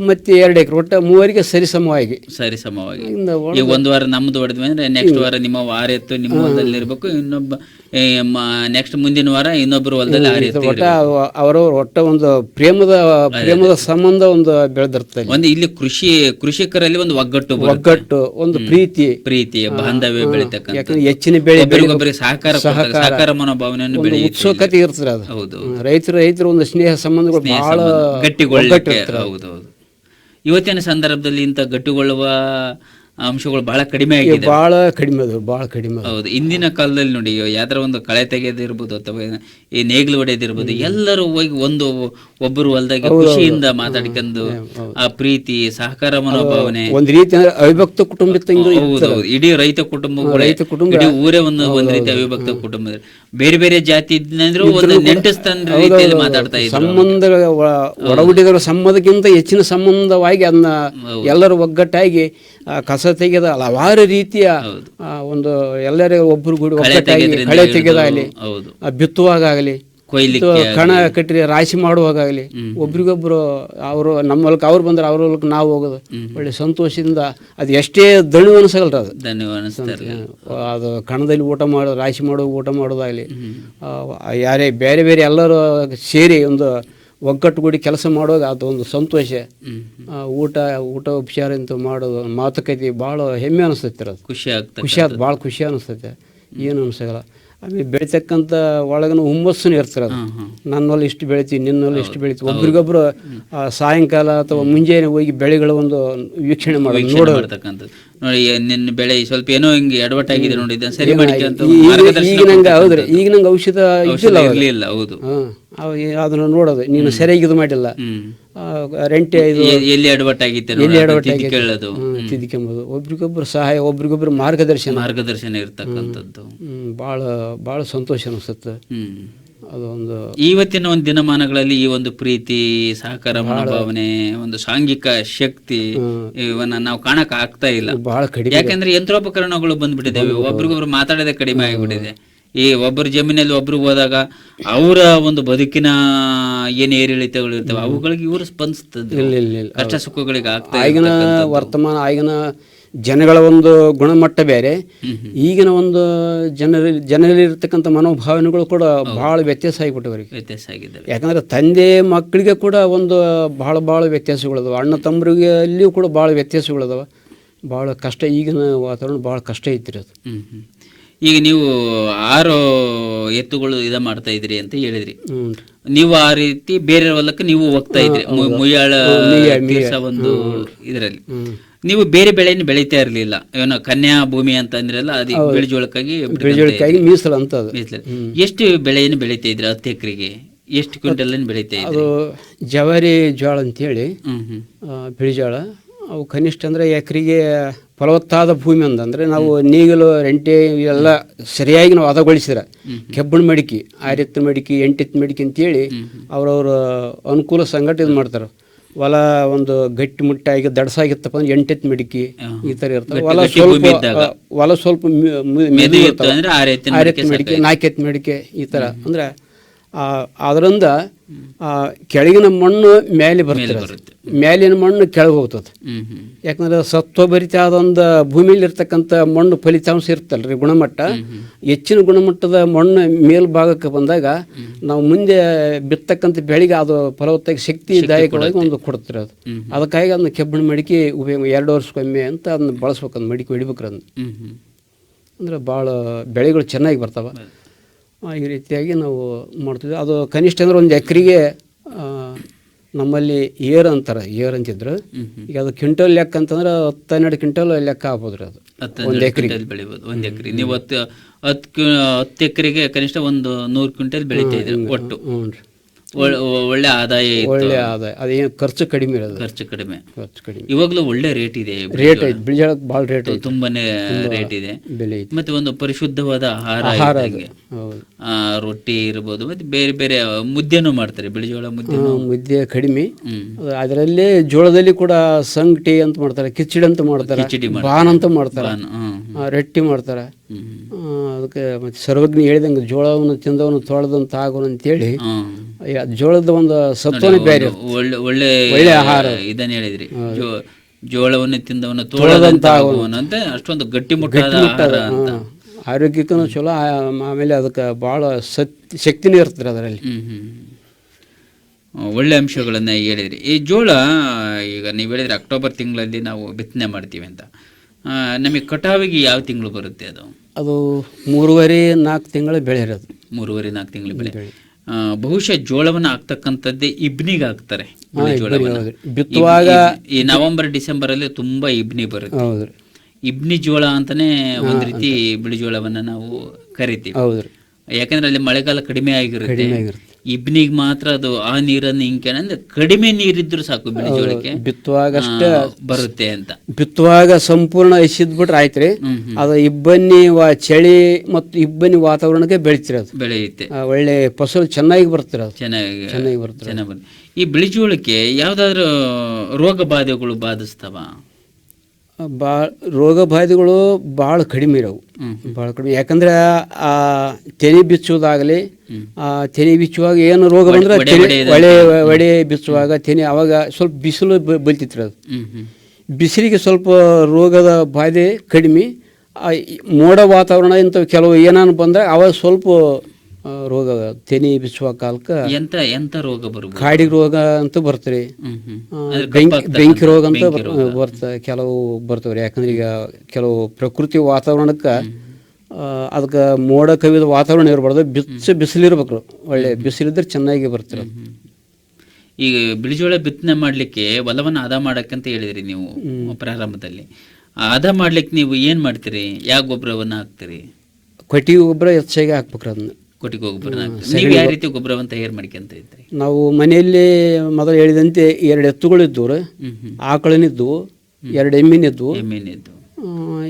ಮತ್ತೆ ಎರಡು ಎಕರೆ ಒಟ್ಟು ಮೂವರಿಗೆ ಸರಿಸಮವಾಗಿ ಸರಿ ಸಮವಾಗಿ. ಇಂದ ಒಳ- ಈಗ ಒಂದು ವಾರ ನಮ್ದು ಹೊಡೆದ್ವಿ ಅಂದ್ರೆ ನೆಕ್ಸ್ಟ್ ವಾರ ನಿಮ್ಮ ವಾರ ಎತ್ತು ನಿಮ್ಮ ಹೊಲದಲ್ಲಿ ಇರಬೇಕು ಇನ್ನೊಬ್ಬ ನೆಕ್ಸ್ಟ್ ಮುಂದಿನ ವಾರ ಇನ್ನೊಬ್ಬರು ಹೊಲದಲ್ಲಿ ಆರಿ ಎತ್ತು ಒಟ್ಟ ಅವ- ಅವರವ್ರ ಒಟ್ಟ ಒಂದು ಪ್ರೇಮದ ಪ್ರೇಮದ ಸಂಬಂಧ ಒಂದು ಬೆಳೆದಿರ್ತದೆ. ಒಂದು ಇಲ್ಲಿ ಕೃಷಿ ಕೃಷಿಕರಲ್ಲಿ ಒಂದು ಒಗ್ಗಟ್ಟು ಒಗ್ಗಟ್ಟು ಒಂದು ಪ್ರೀತಿ. ಪ್ರೀತಿ ಬಾಂಧವ್ಯ ಬೆಳಿತಕ್ಕಂಥ ಯಾಕಂದ್ರೆ ಹೆಚ್ಚಿನ ಬೆಳೆ ಒಬ್ಬರಿಗೊಬ್ಬರಿಗೆ ಸಹಕಾರ ಸಹಕಾರ ಮನೋಭಾವನೆಯನ್ನು ಬೆಳೆಯುತ್ತೆ ಉತ್ಸುಕತೆ ಇರ್ತದೆ ಅದು. ಹೌದು. ರೈತರು ರೈತರು ಒಂದು ಸ್ನೇಹ ಸಂಬಂಧಗಳು ಹೌದೌದು ಗಟ್ಟಿಗೊಳ್ಳಲಿಕ್ಕೆ ಹೌದು ಹೌದು. ಇವತ್ತಿನ ಸಂದರ್ಭದಲ್ಲಿ ಇಂಥ ಗಟ್ಟಿಗೊಳ್ಳುವ ಅಂಶಗಳು ಬಹಳ ಕಡಿಮೆ ಆಗಿದೆ ಬಹಳ ಕಡಿಮೆ ಬಹಳ ಕಡಿಮೆ ಹೌದು ಇಂದಿನ ಕಾಲದಲ್ಲಿ ನೋಡಿ ಯಾವ್ದಾರ ಒಂದು ಕಳೆ ತೆಗೆದಿರ್ಬೋದು ಅಥವಾ ಈ ನೇಗ್ಲು ಹೊಡೆದಿರ್ಬೋದು ಎಲ್ಲರೂ ಹೋಗಿ ಒಂದು ಒಬ್ಬರು ಹೊಲದಾಗ ಖುಷಿಯಿಂದ ಮಾತಾಡ್ಕೊಂಡು ಆ ಪ್ರೀತಿ ಸಹಕಾರ ಮನೋಭಾವನೆ. ಒಂದು ರೀತಿ ಅವಿಭಕ್ತ ಕುಟುಂಬ ಇಡೀ ರೈತ ಕುಟುಂಬ ರೈತ ಕುಟುಂಬ ಇಡೀ ಊರೇ ಒಂದು ಒಂದ್ ರೀತಿ ಅವಿಭಕ್ತ ಕುಟುಂಬ ಬೇರೆ ಬೇರೆ ಜಾತಿ ಇದ್ನಂದ್ರು ಒಂದು ನೆಂಟಸ್ತನ ರೀತಿಯಲ್ಲಿ ಮಾತಾಡ್ತಾ ಇದ್ರು ಸಂಬಂಧ ಒಡಹುಟ್ಟಿದರ ಸಂಬಂಧಕ್ಕಿಂತ ಹೆಚ್ಚಿನ ಸಂಬಂಧವಾಗಿ ಅದನ್ನ ಎಲ್ಲರೂ ಒಗ್ಗಟ್ಟಾಗಿ ಕಸ ತೆಗೆದ ಹಲವಾರು ರೀತಿಯ ಒಂದು ಎಲ್ಲರೂ ಒಬ್ಬರು ಗೂಡಿ ಒಗ್ಗಟ್ಟಾಗಿ ತೆಗೆದ್ರಿಂದ ಕಳೆ ತೆಗೆದಾಗಲಿ ಬಿತ್ತುವಾಗಲಿ ಕಣ ಕಟ್ಟಿ ರಾಶಿ ಮಾಡುವಾಗಲಿ ಒಬ್ರಿಗೊಬ್ರು ಅವರು ನಮ್ಮ ಹೊಲಕ್ಕೆ ಅವ್ರು ಬಂದ್ರೆ ಅವ್ರ ಹೊಲಕ್ಕೆ ನಾವು ಹೋಗೋದು. ಒಳ್ಳೆ ಸಂತೋಷದಿಂದ ಅದು ಎಷ್ಟೇ ದಣು ಅನಿಸಲ್ರ ಅದು. ಅದು ಕಣದಲ್ಲಿ ಊಟ ಮಾಡೋದು ರಾಶಿ ಮಾಡೋದು ಊಟ ಮಾಡೋದಾಗಲಿ ಯಾರೇ ಬೇರೆ ಬೇರೆ ಎಲ್ಲರೂ ಸೇರಿ ಒಂದು ಒಗ್ಗಟ್ಟುಗೂಡಿ ಕೆಲಸ ಮಾಡುವಾಗ ಅದು ಒಂದು ಸಂತೋಷ. ಊಟ ಊಟ ಉಪಚಾರ ಅಂತ ಮಾಡೋದು ಮಾತುಕತೆ ಭಾಳ ಹೆಮ್ಮೆ ಅನಿಸ್ತೈತೆ ಅದು. ಖುಷಿ ಆಗ್ತದೆ ಖುಷಿ ಆಯ್ತು ಭಾಳ ಖುಷಿ ಅನಿಸ್ತೈತೆ. ಏನು ಅನಿಸೋಲ್ಲ. ಆಮೇಲೆ ಬೆಳಿತಕ್ಕಂಥ ಒಳಗನ ಹುಮ್ಮಸ್ಸು ಇರ್ತಾರೆ ಅದು. ನನ್ನಲ್ಲಿ ಇಷ್ಟು ಬೆಳಿತೀವಿ ನಿನ್ನಲ್ಲಿ ಇಷ್ಟು ಬೆಳಿತೀವಿ ಒಬ್ರಿಗೊಬ್ರು ಸಾಯಂಕಾಲ ಅಥವಾ ಮುಂಜಾನೆ ಹೋಗಿ ಬೆಳೆಗಳ ಒಂದು ವೀಕ್ಷಣೆ ಮಾಡೋದು ನೋಡೋದು. ನೋಡಿ ನಿನ್ನ ಬೆಳೆ ಸ್ವಲ್ಪ ಏನೋ ಹಿಂಗೆ ಎಡವಟ್ಟಾಗಿದೆ ನೋಡಿ ಇದನ್ನ ಸರಿ ಮಾಡಿಕಂತ ಈಗ ನಂಗೆ ಹೌದ್ರಿ ಈಗ ನಂಗೆ ಔಷಧ ಇದ್ದಿಲ್ಲ. ಇರ್ಲಿಲ್ಲ ಹೌದು. ಅದನ್ನ ನೋಡೋದು. ನೀನು ಸರಿಯಾಗಿ ಇದು ಮಾಡಿಲ್ಲ. ರೆಂಟ್ ಇದು ಎಲ್ಲಿ ಎಡವಟ್ಟಾಗಿತ್ತೆ ಎಲ್ಲಿ ಎಡವಟ್ಟು ಆಗೈತೆ? ಕೇಳೋದು. ತಿದ್ಕೊಂಬೋದು ಒಬ್ರಿಗೊಬ್ರು ಸಹಾಯ ಒಬ್ರಿಗೊಬ್ರು ಮಾರ್ಗದರ್ಶನ. ಮಾರ್ಗದರ್ಶನ ಇರ್ತಕ್ಕಂಥದ್ದು. ಬಹಳ ಬಹಳ ಭಾಳ ಸಂತೋಷ ಅನಿಸುತ್ತೆ. ಹ್ಮ್ ಅದು ಒಂದು ಇವತ್ತಿನ ಒಂದು ದಿನಮಾನಗಳಲ್ಲಿ ಈ ಒಂದು ಪ್ರೀತಿ ಸಹಕಾರ ಮನೋಭಾವನೆ ಒಂದು ಸಾಂಘಿಕ ಶಕ್ತಿ ಇವನ್ನ ನಾವು ಕಾಣಕ್ ಆಗ್ತಾ ಇಲ್ಲ. ಬಹಳ ಕಡಿಮೆ ಯಾಕಂದ್ರೆ ಯಂತ್ರೋಪಕರಣಗಳು ಬಂದ್ಬಿಟ್ಟಿದ್ದಾವೆ ಒಬ್ರಿಗೊಬ್ರು ಮಾತಾಡೋದೇ ಕಡಿಮೆ ಆಗಿಬಿಟ್ಟಿದೆ. ಈ ಒಬ್ಬರ ಜಮೀನಲ್ಲಿ ಒಬ್ರು ಹೋದಾಗ ಅವರ ಒಂದು ಬದುಕಿನ ಏನು ಏರಿಳಿತಗಳು ಇರ್ತವೆ? ಅವುಗಳಿಗೆ ಇವರು ಸ್ಪಂದಿಸ್ತದೆ ಕಷ್ಟ ಸುಖಗಳಿಗೆ ಆಗ್ತಾ ಆಗಿನ ವರ್ತಮಾನ ಆಗಿನ ಜನಗಳ ಒಂದು ಗುಣಮಟ್ಟ ಬೇರೆ. ಈಗಿನ ಒಂದು ಜನರಲ್ಲಿ ಜನರಲ್ಲಿರ್ತಕ್ಕಂಥ ಮನೋಭಾವನೆಗಳು ಕೂಡ ಭಾಳ ವ್ಯತ್ಯಾಸ ಆಗಿಬಿಟ್ಟವೆ ಅವರಿಗೆ. ವ್ಯತ್ಯಾಸ ಆಗಿದೆ ಯಾಕಂದ್ರೆ ತಂದೆ ಮಕ್ಕಳಿಗೆ ಕೂಡ ಒಂದು ಭಾಳ ಭಾಳ ವ್ಯತ್ಯಾಸಗಳದಾವ ಅಣ್ಣ ತಮ್ಮರಿಗೆ ಅಲ್ಲಿಯೂ ಕೂಡ ಭಾಳ ವ್ಯತ್ಯಾಸಗಳದಾವ ಭಾಳ ಕಷ್ಟ ಈಗಿನ ವಾತಾವರಣ ಭಾಳ ಕಷ್ಟ ಐತ್ರಿ ಅದು. ಈಗ ನೀವು ಆರು ಎತ್ತುಗಳು ಇದ ಮಾಡ್ತಾ ಇದ್ರಿ ಅಂತ ಹೇಳಿದ್ರಿ. ನೀವು ಆ ರೀತಿ ಬೇರೆ ಹೊಲಕ್ಕೆ ನೀವು ಹೋಗ್ತಾ ಇದ್ರಿ. ಮುಯ್ಯಾಳ ಒಂದು ಇದರಲ್ಲಿ. ನೀವು ಬೇರೆ ಬೆಳೆಯನ್ನು ಬೆಳೀತಾ ಇರಲಿಲ್ಲ. ಏನೋ ಕನ್ಯಾ ಭೂಮಿ ಅಂತ ಅಂದ್ರಲ್ಲ ಅದು ಬಿಳಿಜೋಳಕ್ಕಾಗಿ ಬಿಳಿಜೋಳಕ್ಕಾಗಿ ಮೀಸಲು ಅಂತ ಎಷ್ಟು ಬೆಳೆಯನ್ನು ಬೆಳೀತಾ ಇದ್ರಿ ಹತ್ತು ಎಕರೆಗೆ ಎಷ್ಟು ಕ್ವಿಂಟಲ್ ಬೆಳೀತಾ ಇದ್ರು? ಅದು ಜವಾರಿ ಜೋಳ ಅಂತೇಳಿ ಹೇಳಿ ಹ್ಮ್. ಆ, ಬಿಳಿ ಜೋಳ ಅವು ಕನಿಷ್ಠ ಅಂದ್ರೆ ಎಕರೆಗೆ ಫಲವತ್ತಾದ ಭೂಮಿ ಅಂತಂದ್ರೆ ನಾವು ನೀಗಲು ರೆಂಟೆ ಇವೆಲ್ಲ ಸರಿಯಾಗಿ ನಾವು ಹದಗೊಳಿಸಿದ್ರೆ ಕೆಬ್ಬಣ ಮಡಿಕೆ ಆರೆತ್ತು ಮಡಿಕೆ ಎಂಟೆತ್ತು ಮಡಿಕೆ ಅಂತೇಳಿ ಅವ್ರವ್ರ ಅನುಕೂಲ ಸಂಘಟ ಇದು ಮಾಡ್ತಾರೆ. ಹೊಲ ಒಂದು ಗಟ್ಟಿ ಮುಟ್ಟಾಗಿ ದಡಸಾಗಿತ್ತಪ್ಪ ಅಂದ್ರೆ ಎಂಟೆತ್ತು ಮಿಡಿಕಿ ಈ ತರ ಇರ್ತವೆ ಹೊಲ ಸ್ವಲ್ಪ ಹೊಲ ಸ್ವಲ್ಪ ಮಿಡಿಕೆ ನಾಲ್ಕೆತ್ ಮೆದು ನಾಲ್ಕೆತ್ತು ಮಡಿಕೆ ಈ ತರ. ಅಂದ್ರೆ ಅದರಿಂದ ಆ, ಕೆಳಗಿನ ಮಣ್ಣು ಮೇಲೆ ಬರ್ತದೆ. ಮೇಲಿನ ಮಣ್ಣು ಕೆಳಗೆ ಹೋಗ್ತದೆ. ಯಾಕಂದ್ರೆ ಸತ್ವಭರಿತ ಒಂದು ಭೂಮಿಯಲ್ಲಿ ಇರ್ತಕ್ಕಂಥ ಮಣ್ಣು ಫಲಿತಾಂಶ ಇರ್ತಲ್ರಿ ಗುಣಮಟ್ಟ. ಹೆಚ್ಚಿನ ಗುಣಮಟ್ಟದ ಮಣ್ಣು ಮೇಲ್ಭಾಗಕ್ಕೆ ಬಂದಾಗ ನಾವು ಮುಂದೆ ಬಿತ್ತಕ್ಕಂಥ ಬೆಳೆಗೆ ಅದು ಫಲವತ್ತಾಗಿ ಶಕ್ತಿದಾಯಕವಾಗಿ ಒಂದು ಕೊಡ್ತಾರೆ ಅದು ಅದಕ್ಕಾಗಿ ಅದನ್ನ ಕೆಬ್ಬಣ ಮಡಿಕೆ ಉಪಯೋಗ ಎರಡು ವರ್ಷಕ್ಕೊಮ್ಮೆ ಅಂತ ಅದನ್ನ ಬಳಸ್ಬೇಕು ಮಡಿಕೆ ಹೊಡಿಬೇಕ್ರಿ ಅದನ್ನ. ಅಂದ್ರೆ ಭಾಳ ಬೆಳೆಗಳು ಚೆನ್ನಾಗಿ ಬರ್ತಾವೆ. ಈ ರೀತಿಯಾಗಿ ನಾವು ಮಾಡ್ತಿದ್ವಿ. ಅದು ಕನಿಷ್ಠ ಅಂದ್ರೆ ಒಂದು ಎಕರೆಗೆ ನಮ್ಮಲ್ಲಿ ಏರ್ ಅಂತಾರೆ ಏರ್ ಅಂತಿದ್ರು. ಈಗ ಅದು ಕ್ವಿಂಟಲ್ ಲೆಕ್ಕ ಅಂತಂದ್ರೆ ಹತ್ತು ಹನ್ನೆರಡು ಕ್ವಿಂಟಲ್ ಲೆಕ್ಕ ಆಗ್ಬೋದ್ರಿ ಅದು. ಒಂದು ಎಕರೆಗೆ. ಬೆಳಿಬೋದು ಒಂದ್ ಎಕರೆ ನೀವು ಹತ್ತು ಹತ್ತು ಹತ್ತು ಎಕರೆಗೆ ಕನಿಷ್ಠ ಒಂದು ನೂರು ಕ್ವಿಂಟಲ್ ಬೆಳೀತಾ ಇದ್ರಿ ಒಟ್ಟು. ಹ್ಞೂ ರೀ. ಒಳ್ಳೆ ಆದಾಯ ಒಳ್ಳೆ ಆದಾಯ. ಅದೇನು ಖರ್ಚು ಕಡಿಮೆ ಇರೋದು. ಖರ್ಚು ಕಡಿಮೆ. ಖರ್ಚು ಕಡಿಮೆ. ಇವಾಗಲೂ ಒಳ್ಳೆ ರೇಟ್ ಇದೆ ರೇಟ್ ಐತೆ. ಬಿಳಿಜಳಕ್ಕೆ ಭಾಳ ರೇಟ್ ಐತೆ. ತುಂಬಾನೇ ರೇಟ್ ಇದೆ. ಬೆಲೆ ಐತೆ. ಮತ್ತೆ ಒಂದು ಪರಿಶುದ್ಧವಾದ ಆಹಾರ ಆಹಾರ ರೊಟ್ಟಿ ಇರ್ಬೋದು ಮತ್ತೆ ಬೇರೆ ಬೇರೆ ಮುದ್ದೆನೂ ಮಾಡ್ತಾರೆ. ಬಿಳಿಜೋಳ ಮುದ್ದೆ ಮುದ್ದೆ ಕಡಿಮೆ. ಅದರಲ್ಲಿ ಜೋಳದಲ್ಲಿ ಕೂಡ ಸಂಗಟಿ ಅಂತ ಮಾಡ್ತಾರೆ ಕಿಚಡಿ ಅಂತ ಮಾಡ್ತಾರೆ ಬಾನ್ ಅಂತ ಮಾಡ್ತಾರೆ. ರೊಟ್ಟಿ ಮಾಡ್ತಾರೆ. ಅದಕ್ಕೆ ಮತ್ತು ಸರ್ವಜ್ಞ ಹೇಳಿದಂಗೆ ಜೋಳವನ್ನು ತಿಂದವನು ತೊಳೆದಂತ ಆಗೋನು ಅಂತೇಳಿ ಜೋಳದ ಒಂದು ಸತ್ವನೇ ಬೇರೆ. ಒಳ್ಳೆ ಒಳ್ಳೆ ಒಳ್ಳೆ ಆಹಾರ. ಇದನ್ನ ಹೇಳಿದ್ರಿ. ಜೋಳವನ್ನು ತಿಂದವನು ತೊಳೆದಂತ ಆಗುವಂತ ಅಂತ ಅಷ್ಟೊಂದು ಗಟ್ಟಿಮುಟ್ಟಾದ ಆಹಾರ ಅಂತ. ಆರೋಗ್ಯಕ್ಕೂ ಚಲೋ ಆಮೇಲೆ ಅದಕ್ಕೆ ಭಾಳ ಸತ್ ಶಕ್ತಿನೇ ಇರ್ತದೆ ಅದರಲ್ಲಿ. ಒಳ್ಳೆ ಅಂಶಗಳನ್ನ ಹೇಳಿದ್ರಿ. ಈ ಜೋಳ ಈಗ ನೀವು ಹೇಳಿದ್ರೆ ಅಕ್ಟೋಬರ್ ತಿಂಗಳಲ್ಲಿ ನಾವು ಬಿತ್ತನೆ ಮಾಡ್ತೀವಿ ಅಂತ. ನಮಗೆ ಕಟಾವಿಗೆ ಯಾವ ತಿಂಗಳು ಬರುತ್ತೆ ಅದು? ಅದು ಮೂರುವರೆ ನಾಲ್ಕು ತಿಂಗಳ ಬೆಳೆ ಇರೋದು. ಮೂರುವರೆ ನಾಲ್ಕು ತಿಂಗಳು ಬೆಳೆ. ಬಹುಶಃ ಜೋಳವನ್ನ ಹಾಕ್ತಕ್ಕಂಥದ್ದೇ ಇಬ್ನಿಗೆ ಹಾಕ್ತಾರೆ. ಬಿತ್ತುವಾಗ ಈ ನವೆಂಬರ್ ಡಿಸೆಂಬರ್ ಅಲ್ಲಿ ತುಂಬಾ ಇಬ್ನಿ ಬರುತ್ತೆ. ಇಬ್ನಿ ಜೋಳ ಅಂತಾನೆ ಒಂದ್ ರೀತಿ ಬಿಳಿ ಜೋಳವನ್ನ ನಾವು ಕರಿತೀವಿ. ಯಾಕಂದ್ರೆ ಅಲ್ಲಿ ಮಳೆಗಾಲ ಕಡಿಮೆ ಆಗಿರುತ್ತೆ. ಇಬ್ನಿಗ್ ಮಾತ್ರ ಅದು ಆ ನೀರನ್ನು ಹಿಂಗೆ ಅಂದ್ರೆ ಕಡಿಮೆ ನೀರಿದ್ರು ಸಾಕು ಬಿಳಿ ಬಿತ್ತುವಾಗ ಅಷ್ಟೇ ಬರುತ್ತೆ ಅಂತ. ಬಿತ್ತುವಾಗ ಸಂಪೂರ್ಣ ಎಸಿದ್ ಬಿಟ್ರೆ ಆಯ್ತ್ರಿ. ಅದು ಇಬ್ಬನಿ ವಾ ಚಳಿ ಮತ್ತು ಇಬ್ಬನಿ ವಾತಾವರಣಕ್ಕೆ ಬೆಳಿತೀರಿ ಅದು ಬೆಳೆಯುತ್ತೆ ಒಳ್ಳೆ ಫಸಲು ಚೆನ್ನಾಗಿ ಬರ್ತೀರ ಅದು ಚೆನ್ನಾಗಿ ಚೆನ್ನಾಗಿ ಬರ್ತದೆ ಈ ಬಿಳಿ ಜೋಳಕ್ಕೆ ಯಾವ್ದಾದ್ರು ರೋಗ ಬಾಧೆಗಳು ಬಾಧಿಸ್ತಾವ? ಭಾಳ ರೋಗ ಬಾಧೆಗಳು ಭಾಳ ಕಡಿಮೆ ಇರವು. ಭಾಳ ಕಡಿಮೆ. ಯಾಕಂದ್ರೆ ಆ ತೆನೆ ಬಿಚ್ಚೋದಾಗಲಿ ಆ ತೆನೆ ಬಿಚ್ಚುವಾಗ ಏನು ರೋಗ ಬಂದ್ರೆ ಒಳೆ ಒಡೆ ಬಿಚ್ಚುವಾಗ ತೆನೆ ಅವಾಗ ಸ್ವಲ್ಪ ಬಿಸಿಲು ಬ- ಬೀಳ್ತಿತ್ತು ಅದು. ಬಿಸಿಲಿಗೆ ಸ್ವಲ್ಪ ರೋಗದ ಬಾಧೆ ಕಡಿಮೆ. ಮೋಡ ವಾತಾವರಣ ಇಂಥವು ಕೆಲವು ಏನಾನು ಬಂದರೆ ಅವಾಗ ಸ್ವಲ್ಪ ರೋಗ ತೆನಿ ಬಿಚ್ಚುವ ಕಾಲಕ್ಕೆ ಎಂತ ಎಂತ ರೋಗ ಬರು ಕಾಡಿಗೆ ರೋಗ ಅಂತ ಬರ್ತಾರೆ ಬೆಂಕಿ ರೋಗ ಅಂತ ಬರ್ತ ಕೆಲವು ಬರ್ತವ್ರಿ. ಯಾಕಂದ್ರೆ ಈಗ ಕೆಲವು ಪ್ರಕೃತಿ ವಾತಾವರಣಕ್ಕೆ ಅದಕ್ಕೆ ಮೋಡ ಕವಿದ ವಾತಾವರಣ ಇರಬಾರ್ದು. ಬಿಚ್ಚ ಬಿಸಿಲಿರ್ಬೇಕು. ಒಳ್ಳೆ ಬಿಸಿಲಿದ್ರೆ ಚೆನ್ನಾಗಿ ಬರ್ತಾರೆ. ಈಗ ಬಿಳಿಜೋಳ ಬಿತ್ತನೆ ಮಾಡ್ಲಿಕ್ಕೆ ಹೊಲವನ್ನು ಅದ ಮಾಡಕ್ಕಂತ ಹೇಳಿದ್ರಿ ನೀವು ಪ್ರಾರಂಭದಲ್ಲಿ. ಅದ ಮಾಡ್ಲಿಕ್ಕೆ ನೀವು ಏನು ಮಾಡ್ತೀರಿ? ಯಾವ ಗೊಬ್ಬರವನ್ನ ಹಾಕ್ತೀರಿ? ಕೊಟ್ಟಿಗೆ ಗೊಬ್ಬರ ಹೆಚ್ಚಾಗಿ ಹಾಕ್ಬೇಕ್ರಿ ಅದನ್ನ. ಕೊಟ್ಟಿಗೆ ಗೊಬ್ಬರ ನೀವು ಯಾವ ರೀತಿ ಗೊಬ್ಬರವಂತ ತಯಾರು ಮಾಡ್ಕೊಂತ ಇದ್ರಿ? ನಾವು ಮನೆಯಲ್ಲಿ ಮೊದಲು ಹೇಳಿದಂತೆ ಎರಡು ಹ್ಮ್ ಆಕಳನಿದ್ದವು ಎರಡು ಎಮ್ಮಿನಿದ್ದವು. ಎಮ್ಮೆನಿದ್ದು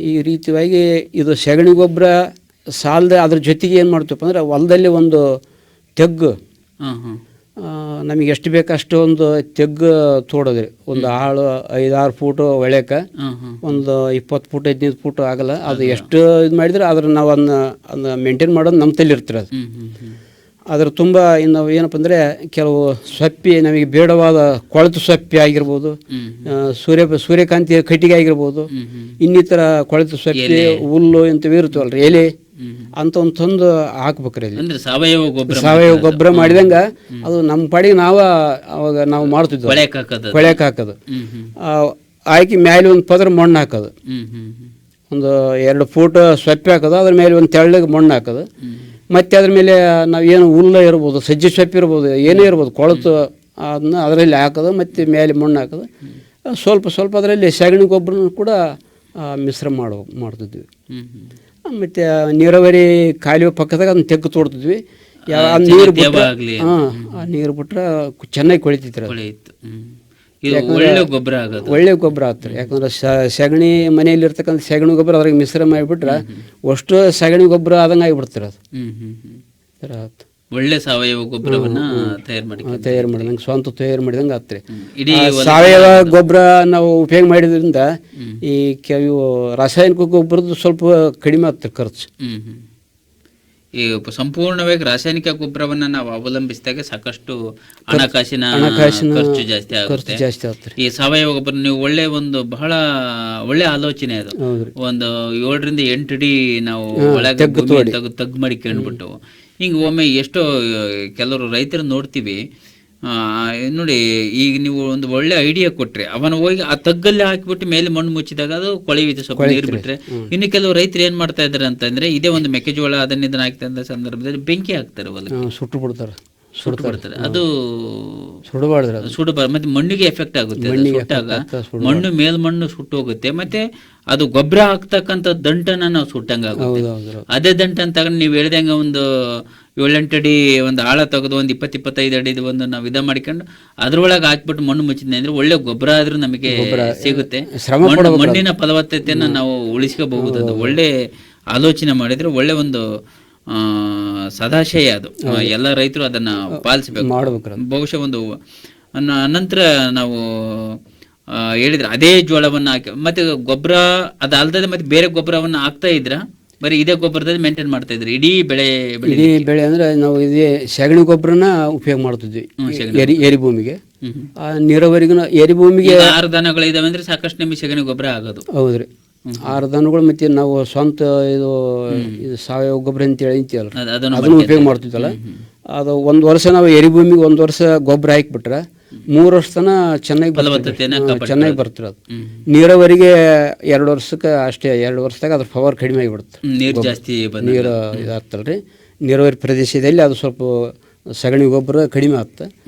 ಈ ರೀತಿಯಾಗಿ ಇದು ಸೆಗಣಿ ಗೊಬ್ಬರ ಸಾಲದ ಅದ್ರ ಜೊತೆಗೆ ಏನು ಮಾಡ್ತೀವಪ್ಪ ಅಂದ್ರೆ ಹೊಲದಲ್ಲಿ ಒಂದು ತೆಗ್ಗು ನಮಗೆ ಎಷ್ಟು ಬೇಕು ಅಷ್ಟು ಒಂದು ತೆಗ್ಗು ತೋಡೋದ್ರಿ ಒಂದು ಆಳು ಐದಾರು ಫೂಟು ಒಳ್ಯಾಕ ಒಂದು ಇಪ್ಪತ್ತು ಫೂಟ್ ಹದಿನೈದು ಫೂಟ್ ಆಗಲ್ಲ. ಅದು ಎಷ್ಟು ಇದು ಮಾಡಿದ್ರೆ ಅದ್ರ ನಾವು ಅದನ್ನ ಅದನ್ನ ಮೇಂಟೈನ್ ಮಾಡೋದು ನಮ್ಮ ತಲೆ ಇರ್ತೀರ ಅದು. ಅದ್ರ ತುಂಬ ಇನ್ನು ಏನಪ್ಪ ಅಂದರೆ ಕೆಲವು ಸೊಪ್ಪಿ ನಮಗೆ ಬೇಡವಾದ ಕೊಳೆತು ಸೊಪ್ಪಿ ಆಗಿರ್ಬೋದು ಸೂರ್ಯ ಸೂರ್ಯಕಾಂತಿ ಕಟ್ಟಿಗೆ ಆಗಿರ್ಬೋದು ಇನ್ನಿತರ ಕೊಳೆತು ಸೊಪ್ಪಿ ಹುಲ್ಲು ಇಂಥವು ರೀ ಎಲೆ. ಒಂದು ತಂದು ಹಾಕ್ಬೇಕ್ರಿ ಅಂದ್ರೆ ಸಾವಯವ ಗೊಬ್ಬರ ಸಾವಯವ ಗೊಬ್ಬರ ಮಾಡಿದಂಗ ಅದು ನಮ್ಮ ಪಾಡಿಗೆ ನಾವ ಅವಾಗ ನಾವು ಮಾಡ್ತಿದ್ವಿ. ಕೊಳೆಕ್ ಹಾಕೋದು. ಹಾಕಿ ಮೇಲೆ ಒಂದು ಪದರ ಮಣ್ಣು ಹಾಕೋದು. ಒಂದು ಎರಡು ಫೂಟ್ ಸೊಪ್ಪೆ ಹಾಕೋದು ಅದ್ರ ಮೇಲೆ ಒಂದು ತೆಳ್ಳಗೆ ಮಣ್ಣು ಹಾಕೋದು. ಮತ್ತೆ ಅದ್ರ ಮೇಲೆ ನಾವು ಏನು ಹುಲ್ಲ ಇರ್ಬೋದು ಸಜ್ಜೆ ಸೊಪ್ಪು ಇರ್ಬೋದು ಏನೇ ಇರ್ಬೋದು ಕೊಳತು ಅದನ್ನ ಅದರಲ್ಲಿ ಹಾಕೋದು ಮತ್ತೆ ಮೇಲೆ ಮಣ್ಣು ಹಾಕೋದು. ಸ್ವಲ್ಪ ಸ್ವಲ್ಪ ಅದರಲ್ಲಿ ಸಗಣಿ ಗೊಬ್ಬರನೂ ಕೂಡ ಮಿಶ್ರ ಮಾಡೋ ಮಾಡ್ತಿದ್ವಿ. ಮತ್ತು ನೀರಾವರಿ ಕಾಲುವೆ ಪಕ್ಕದಾಗ ಅದನ್ನ ತೆಗ್ಗು ತೋಡ್ತಿದ್ವಿ. ಯಾವ ಆ, ನೀರು. ಹಾಂ ನೀರು ಬಿಟ್ರೆ ಚೆನ್ನಾಗಿ ಇದು ಒಳ್ಳೆ ಗೊಬ್ಬರ ಆಗುತ್ತೆ ಒಳ್ಳೆ ಗೊಬ್ಬರ ಆಗ್ತದೆ ಯಾಕಂದ್ರೆ ಸಗಣಿ ಮನೆಯಲ್ಲಿ ಇರ್ತಕ್ಕಂಥ ಸಗಣಿ ಗೊಬ್ಬರ ಅದ್ರಾಗ ಮಿಶ್ರ ಮಾಡಿಬಿಟ್ರೆ ಅಷ್ಟು ಸಗಣಿ ಗೊಬ್ಬರ ಆದಂಗೆ ಆಗಿಬಿಡ್ತಾರೆ ಅದು. ಆತು. ಒಳ್ಳೆ ಸಾವಯವ ಗೊಬ್ಬರವನ್ನ ತಯಾರು ಮಾಡಿ ತಯಾರು ಮಾಡಿದಂಗೆ ಸ್ವಂತ ತಯಾರು ಮಾಡಿದಂಗೆ ಆತ್ರಿ ಇಡೀ ಸಾವಯವ ಗೊಬ್ಬರ. ನಾವು ಉಪಯೋಗ ಮಾಡಿದ್ರಿಂದ ಈ ಕೆಲವು ರಾಸಾಯನಿಕ ಗೊಬ್ಬರದ್ದು ಸ್ವಲ್ಪ ಕಡಿಮೆ ಆಗ್ತದೆ ಖರ್ಚು. ಈ ಸಂಪೂರ್ಣವಾಗಿ ರಾಸಾಯನಿಕ ಗೊಬ್ಬರವನ್ನ ನಾವು ಅವಲಂಬಿಸಿದಾಗ ಸಾಕಷ್ಟು ಹಣಕಾಸಿನ ಹಣಕಾಸಿನ ಖರ್ಚು ಜಾಸ್ತಿ ಆಗುತ್ತೆ. ಜಾಸ್ತಿ ಆಗ್ತದೆ ಈ ಸಾವಯವ ಗೊಬ್ಬರ ನೀವು ಒಳ್ಳೆ ಒಂದು ಬಹಳ ಒಳ್ಳೆ ಆಲೋಚನೆ ಅದು. ಒಂದು ಏಳರಿಂದ ಎಂಟು ಡಿ ನಾವು ಒಳಗೆ ಮಾಡಿ ತಗ್ ಕೇಳ್ಬಿಟ್ಟು ಹಿಂಗೆ ಒಮ್ಮೆ ಎಷ್ಟೋ ಕೆಲವರು ರೈತರು ನೋಡ್ತೀವಿ. ಆ, ನೋಡಿ ಈಗ ನೀವು ಒಂದು ಒಳ್ಳೆ ಐಡಿಯಾ ಕೊಟ್ರೆ ಅವನ ಹೋಗಿ ಆ ತಗ್ಗಲ್ಲಿ ಹಾಕಿಬಿಟ್ಟು ಮೇಲೆ ಮಣ್ಣು ಮುಚ್ಚಿದಾಗ ಅದು ಕೊಳೆಯುತ್ತೆ ಸ್ವಲ್ಪ ನೀರು ಬಿಟ್ರೆ ಇನ್ನು ಕೆಲವು ರೈತರು ಏನ್ ಮಾಡ್ತಾ ಇದಾರೆ ಅಂತಂದ್ರೆ ಇದೇ ಒಂದು ಮೆಕ್ಕೆಜೋಳ ಅದನ್ನ ಇದನ್ನ ಹಾಕ್ತಾ ಸಂದರ್ಭದಲ್ಲಿ ಬೆಂಕಿ ಹಾಕ್ತಾರೆ ಸುಟ್ಟು ಬಿಡ್ತಾರೆ. ಸುಟ್ಟು ಬಿಡ್ತಾರೆ ಅದು ಸುಡಬಾರ್ದು ಸುಡಬಾರ್ದು. ಮತ್ತೆ ಮಣ್ಣಿಗೆ ಎಫೆಕ್ಟ್ ಆಗುತ್ತೆ ಸುಟ್ಟಾಗ. ಮಣ್ಣು ಮೇಲ್ಮಣ್ಣು ಸುಟ್ಟು ಹೋಗುತ್ತೆ ಮತ್ತೆ ಅದು ಗೊಬ್ಬರ ಹಾಕ್ತಕ್ಕಂಥ ದಂಟನ್ನ ನಾವು ಸುಟ್ಟಂಗ ಆಗುತ್ತೆ. ಹೌದು ಹೌದು ಅದೇ ದಂಟನ್ ತಗೊಂಡು ನೀವು ಹೇಳ್ದಂಗೆ ಒಂದು ಏಳೆಂಟು ಅಡಿ ಒಂದು ಆಳ ತೆಗೆದು ಒಂದು ಇಪ್ಪತ್ತು ಇಪ್ಪತ್ತೈದು ಅಡಿದು ಒಂದು ನಾವು ಇದ ಮಾಡ್ಕೊಂಡು ಅದ್ರೊಳಗೆ ಹಾಕ್ಬಿಟ್ಟು ಮಣ್ಣು ಮುಚ್ಚಿದ್ನೆ ಅಂದ್ರೆ ಒಳ್ಳೆ ಗೊಬ್ಬರ ಆದ್ರೂ ನಮಗೆ ಸಿಗುತ್ತೆ. ಮಣ್ಣು- ಮಣ್ಣಿನ ಫಲವತ್ತತೆಯನ್ನು ನಾವು ಉಳಿಸ್ಕೋಬಹುದು. ಅದು ಒಳ್ಳೆ ಆಲೋಚನೆ ಮಾಡಿದ್ರೆ ಒಳ್ಳೆ ಒಂದು ಸದಾಶಯ ಅದು. ಎಲ್ಲ ರೈತರು ಅದನ್ನ ಪಾಲಿಸಬೇಕು. ಮಾಡಬೇಕು ಬಹುಶಃ ಒಂದು ನಂತರ ನಾವು ಹೇಳಿದ್ರೆ ಅದೇ ಜೋಳವನ್ನು ಹಾಕಿ ಮತ್ತೆ ಗೊಬ್ಬರ ಅದಲ್ದೇ ಮತ್ತೆ ಬೇರೆ ಗೊಬ್ಬರವನ್ನ ಹಾಕ್ತಾ ಇದ್ರ ಬರೀ ಇದೇ ಗೊಬ್ಬರದಲ್ಲಿ ಮೇಂಟೈನ್ ಮಾಡ್ತಾ ಇದ್ರಿ. ಇಡೀ ಬೆಳೆ ಬೆಳೆ ಇಡೀ ಬೆಳೆ ಅಂದ್ರೆ ನಾವು ಇದೇ ಸಗಣಿ ಗೊಬ್ಬರನ ಉಪಯೋಗ ಮಾಡ್ತಿದ್ವಿ. ಎರಿ ಎರಿ ಭೂಮಿಗೆ. ಆ ನೀರಾವರಿಗೂ ಎರಿ ಭೂಮಿಗೆ ಆರು ದನಗಳು ಇದಾವೆ ಅಂದ್ರೆ ಸಾಕಷ್ಟು ನಿಮಗೆ ಸಗಣಿ ಗೊಬ್ಬರ ಆಗೋದು. ಹೌದ್ರಿ. ಆರು ದನಗಳು ಮತ್ತೆ ನಾವು ಸ್ವಂತ ಇದು ಇದು ಸಾವಯವ ಗೊಬ್ಬರ ಅಂತೇಳಿ ಅಂತೀವಲ್ಲ. ಅದ್- ಅದನ್ನು ಉಪಯೋಗ ಮಾಡ್ತಿದ್ದಲ್ಲ ಅದು ಒಂದು ವರ್ಷ ನಾವು ಎರಿ ಭೂಮಿಗೆ ಒಂದು ವರ್ಷ ಗೊಬ್ಬರ ಹಾಕಿಬಿಟ್ರೆ ಮೂರು ವರ್ಷ ತನ ಚೆನ್ನಾಗಿ. ಚೆನ್ನಾಗಿ ಬರ್ತಿರ ಅದು. ನೀರಾವರಿಗೆ ಎರಡು ವರ್ಷಕ್ಕೆ ಅಷ್ಟೇ ಎರಡು ವರ್ಷದಾಗ ಅದ್ರ ಪವರ್ ಕಡಿಮೆ ಆಗಿಬಿಡುತ್ತೆ. ನೀರು ಜಾಸ್ತಿ ನೀರು ಇದಾಗ್ತಲ್ರಿ. ನೀರಾವರಿ ಪ್ರದೇಶದಲ್ಲಿ ಅದು ಸ್ವಲ್ಪ ಸಗಣಿ ಗೊಬ್ಬರ ಕಡಿಮೆ ಆಗ್ತದೆ.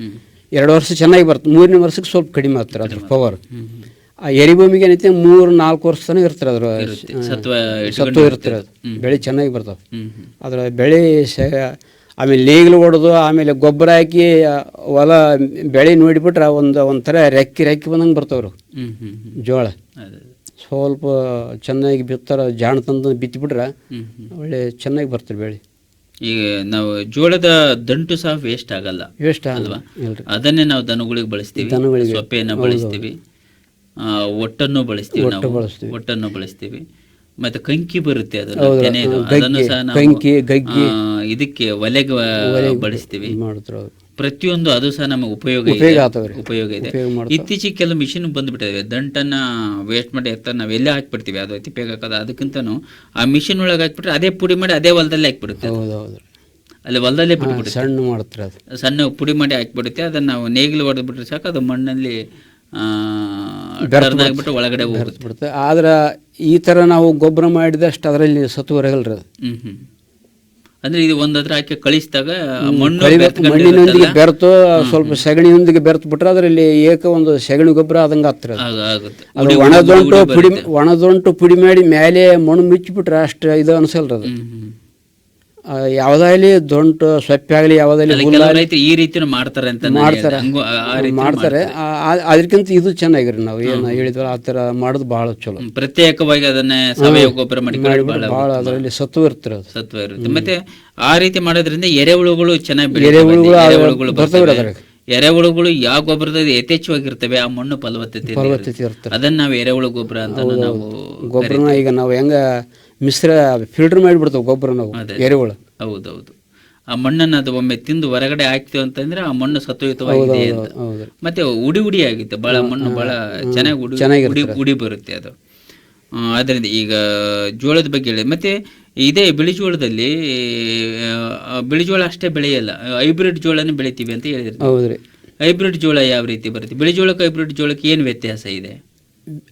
ಎರಡು ವರ್ಷ ಚೆನ್ನಾಗಿ ಬರ್ತದೆ. ಮೂರನೇ ವರ್ಷಕ್ಕೆ ಸ್ವಲ್ಪ ಕಡಿಮೆ ಆಗ್ತಾರೆ ಅದ್ರ ಪವರ್. ಆ ಎರಿಭೂಮಿಗೆ ಏನೈತೆ ಮೂರು ನಾಲ್ಕು ವರ್ಷ ತನಕ ಇರ್ತಾರೆ ಅದ್ರ. ಸತ್ವ ಸತ್ವ ಇರ್ತಾರೆ ಅದು. ಬೆಳೆ ಚೆನ್ನಾಗಿ ಬರ್ತಾವೆ ಅದ್ರ ಬೆಳೆ ಸ ಆಮೇಲೆ ನೇಗಿಲು ಹೊಡೆದು ಆಮೇಲೆ ಗೊಬ್ಬರ ಹಾಕಿ ಹೊಲ ಬೆಳೆ ನೋಡಿಬಿಟ್ರೆ ಒಂದು ಒಂಥರ ರೆಕ್ಕಿ ರೆಕ್ಕಿ ಬಂದಂಗೆ ಬರ್ತಾವ್ರು ಜೋಳ. ಸ್ವಲ್ಪ ಚೆನ್ನಾಗಿ ಬಿತ್ತಾರ ಜಾಣ ತಂದು ಬಿತ್ತಿಬಿಟ್ರೆ ಒಳ್ಳೆ ಚೆನ್ನಾಗಿ ಬರ್ತಾರೆ ಬೆಳೆ. ಈಗ ನಾವು ಜೋಳದ ದಂಟು ಸಹ ವೇಸ್ಟ್ ಆಗಲ್ಲ. ವೇಸ್ಟ್ ಅಲ್ವಾ? ಅದನ್ನೇ ನಾವು ದನಗಳಿಗೆ ಬಳಸ್ತೀವಿ. ಸೊಪ್ಪೆಯನ್ನು ಬಳಸ್ತೀವಿ. ಒಟ್ಟನ್ನು ಬಳಸ್ತೀವಿ ನಾವು. ಒಟ್ಟನ್ನು ಬಳಸ್ತೀವಿ. ಮತ್ತೆ ಕಂಕಿ ಬರುತ್ತೆ ಅದು ಅದನ್ನು ಸಹ ನಾವು. ಇದಕ್ಕೆ ಒಲೆಗೆ ಬಳಸ್ತೀವಿ. ಪ್ರತಿಯೊಂದು ಅದು ಸಹ ನಮಗೆ ಉಪಯೋಗ ಇದೆ. ಉಪಯೋಗ ಇದೆ. ಇತ್ತೀಚೆಗೆ ಕೆಲವು ಮಿಷಿನ್ ಬಂದ್ಬಿಟ್ಟಿದೆ ದಂಟನ್ನ ವೇಸ್ಟ್ ಮಾಡಿ ಎತ್ತ ನಾವು ಎಲ್ಲೇ ಹಾಕ್ಬಿಡ್ತೀವಿ? ಅದು ತಿಪ್ಪೆಗೆ ಹಾಕೋದು. ಅದಕ್ಕಿಂತನೂ ಆ ಮಿಷಿನ್ ಒಳಗೆ ಹಾಕ್ಬಿಟ್ರೆ ಅದೇ ಪುಡಿ ಮಾಡಿ ಅದೇ ಹೊಲದಲ್ಲಿ ಹಾಕ್ಬಿಡುತ್ತೆ ಅಲ್ಲಿ ಹೊಲದಲ್ಲೇ ಬಿಟ್ಬಿಡುತ್ತೆ. ಸಣ್ಣ ಮಾಡ್ತಾರೆ ಸಣ್ಣ ಪುಡಿ ಮಾಡಿ ಹಾಕ್ಬಿಡುತ್ತೆ. ಅದನ್ನ ನಾವು ನೇಗಿಲು ಹೊಡೆದ್ಬಿಟ್ರೆ ಸಾಕು. ಅದು ಮಣ್ಣಲ್ಲಿ ಆಗ್ಬಿಟ್ಟು ಒಳಗಡೆ ಬಿಡುತ್ತೆ. ಆದ್ರೆ ಈ ತರ ನಾವು ಗೊಬ್ಬರ ಮಾಡಿದಷ್ಟು ಅದರಲ್ಲಿ ಸತ್ತು ಅದು. ಅಂದ್ರೆ ಇದು ಹಾಕಿ ಕಳಿಸಿದಾಗ ಮಣ್ಣು ಮಣ್ಣಿನೊಂದಿಗೆ ಬೆರೆತು ಸ್ವಲ್ಪ ಸೆಗಣಿಯೊಂದಿಗೆ ಬೆರೆತು ಬಿಟ್ರೆ ಅದರಲ್ಲಿ ಏಕ ಒಂದು ಸೆಗಣಿ ಗೊಬ್ಬರ ಆದಂಗೆ ಆಗ್ತದೆ ಅದು. ಒಣದೊಂಟು ಪುಡಿ. ಒಣದೊಂಟು ಪುಡಿ ಮಾಡಿ ಮೇಲೆ ಮಣ್ಣು ಮುಚ್ಚಿಬಿಟ್ರೆ ಅಷ್ಟು ಇದು ಅನ್ಸಲ್ರಿ ಅದು. ಯಾವುದಾಗಲಿ ದೊಂಟು ಸೊಪ್ಪೆ ಆಗಲಿ ಯಾವುದಾಗಲಿ ಈ ರೀತಿ ಮಾಡ್ತಾರೆ ಅಂತ ಮಾಡ್ತಾರೆ. ಮಾಡ್ತಾರೆ. ಅದಕ್ಕಿಂತ ಇದು ಚೆನ್ನಾಗಿರಿ ನಾವು. ಏನು ಹೇಳಿದ್ವಲ್ಲ ಆ ತರ ಮಾಡೋದು ಭಾಳ ಚಲೋ. ಪ್ರತ್ಯೇಕವಾಗಿ ಅದನ್ನೇ ಸಾವಯವ ಗೊಬ್ಬರ ಮಾಡಿ ಬಹಳ ಭಾಳ ಅದರಲ್ಲಿ ಸತ್ವ ಇರ್ತಾರೆ ಅದು. ಸತ್ವ ಇರುತ್ತೆ. ಮತ್ತೆ ಆ ರೀತಿ ಮಾಡೋದ್ರಿಂದ ಎರೆಹುಳುಗಳು ಚೆನ್ನಾಗಿ. ಎರೆಹುಳುಗಳು ಬರ್ತವೆ. ಎರೆಹುಳುಗಳು ಯಾವ ಗೊಬ್ಬರದ ಯಥೇಚ್ಛವಾಗಿರ್ತವೆ ಆ ಮಣ್ಣು ಫಲವತ್ತತೆ ಫಲವತ್ತತೆ ಇರ್ತದೆ. ಅದನ್ನ ನಾವು ಎರೆಹುಳು ಗೊಬ್ಬರ ಅಂತ ನಾವು ಗೊಬ್ಬರನ ಈಗ ನಾವು ಹೆಂಗ ಮಿಶ್ರ ಫಿಲ್ಟರ್ ಮಾಡಿಬಿಡ್ತಾವೆ ಗೊಬ್ಬರ ನಾವು ಎರೆಹುಳ. ಹೌದೌದು. ಆ ಮಣ್ಣನ್ನು ಅದು ಒಮ್ಮೆ ತಿಂದು ಹೊರಗಡೆ ಹಾಕ್ತೀವಿ ಅಂತಂದ್ರೆ ಆ ಮಣ್ಣು ಸತ್ವಯುತವಾಗಿದೆ ಅಂತ ಮತ್ತೆ ಉಡಿ ಉಡಿ ಆಗುತ್ತೆ ಬಹಳ ಮಣ್ಣು ಬಹಳ ಚೆನ್ನಾಗಿ ಉಡಿ ಉಡಿ ಉಡಿ ಬರುತ್ತೆ ಅದು. ಆ, ಅದರಿಂದ ಈಗ ಜೋಳದ ಬಗ್ಗೆ ಹೇಳಿ. ಮತ್ತೆ ಇದೇ ಬಿಳಿ ಜೋಳದಲ್ಲಿ ಬಿಳಿ ಜೋಳ ಅಷ್ಟೇ ಬೆಳೆಯಲ್ಲ ಹೈಬ್ರಿಡ್ ಜೋಳನ ಬೆಳಿತೀವಿ ಅಂತ ಹೇಳಿದ್ರು. ಹೈಬ್ರಿಡ್ ಜೋಳ ಯಾವ ರೀತಿ ಬರುತ್ತೆ? ಬಿಳಿ ಜೋಳಕ್ಕೆ ಹೈಬ್ರಿಡ್ ಜೋಳಕ್ಕೆ ಏನು ವ್ಯತ್ಯಾಸ ಇದೆ?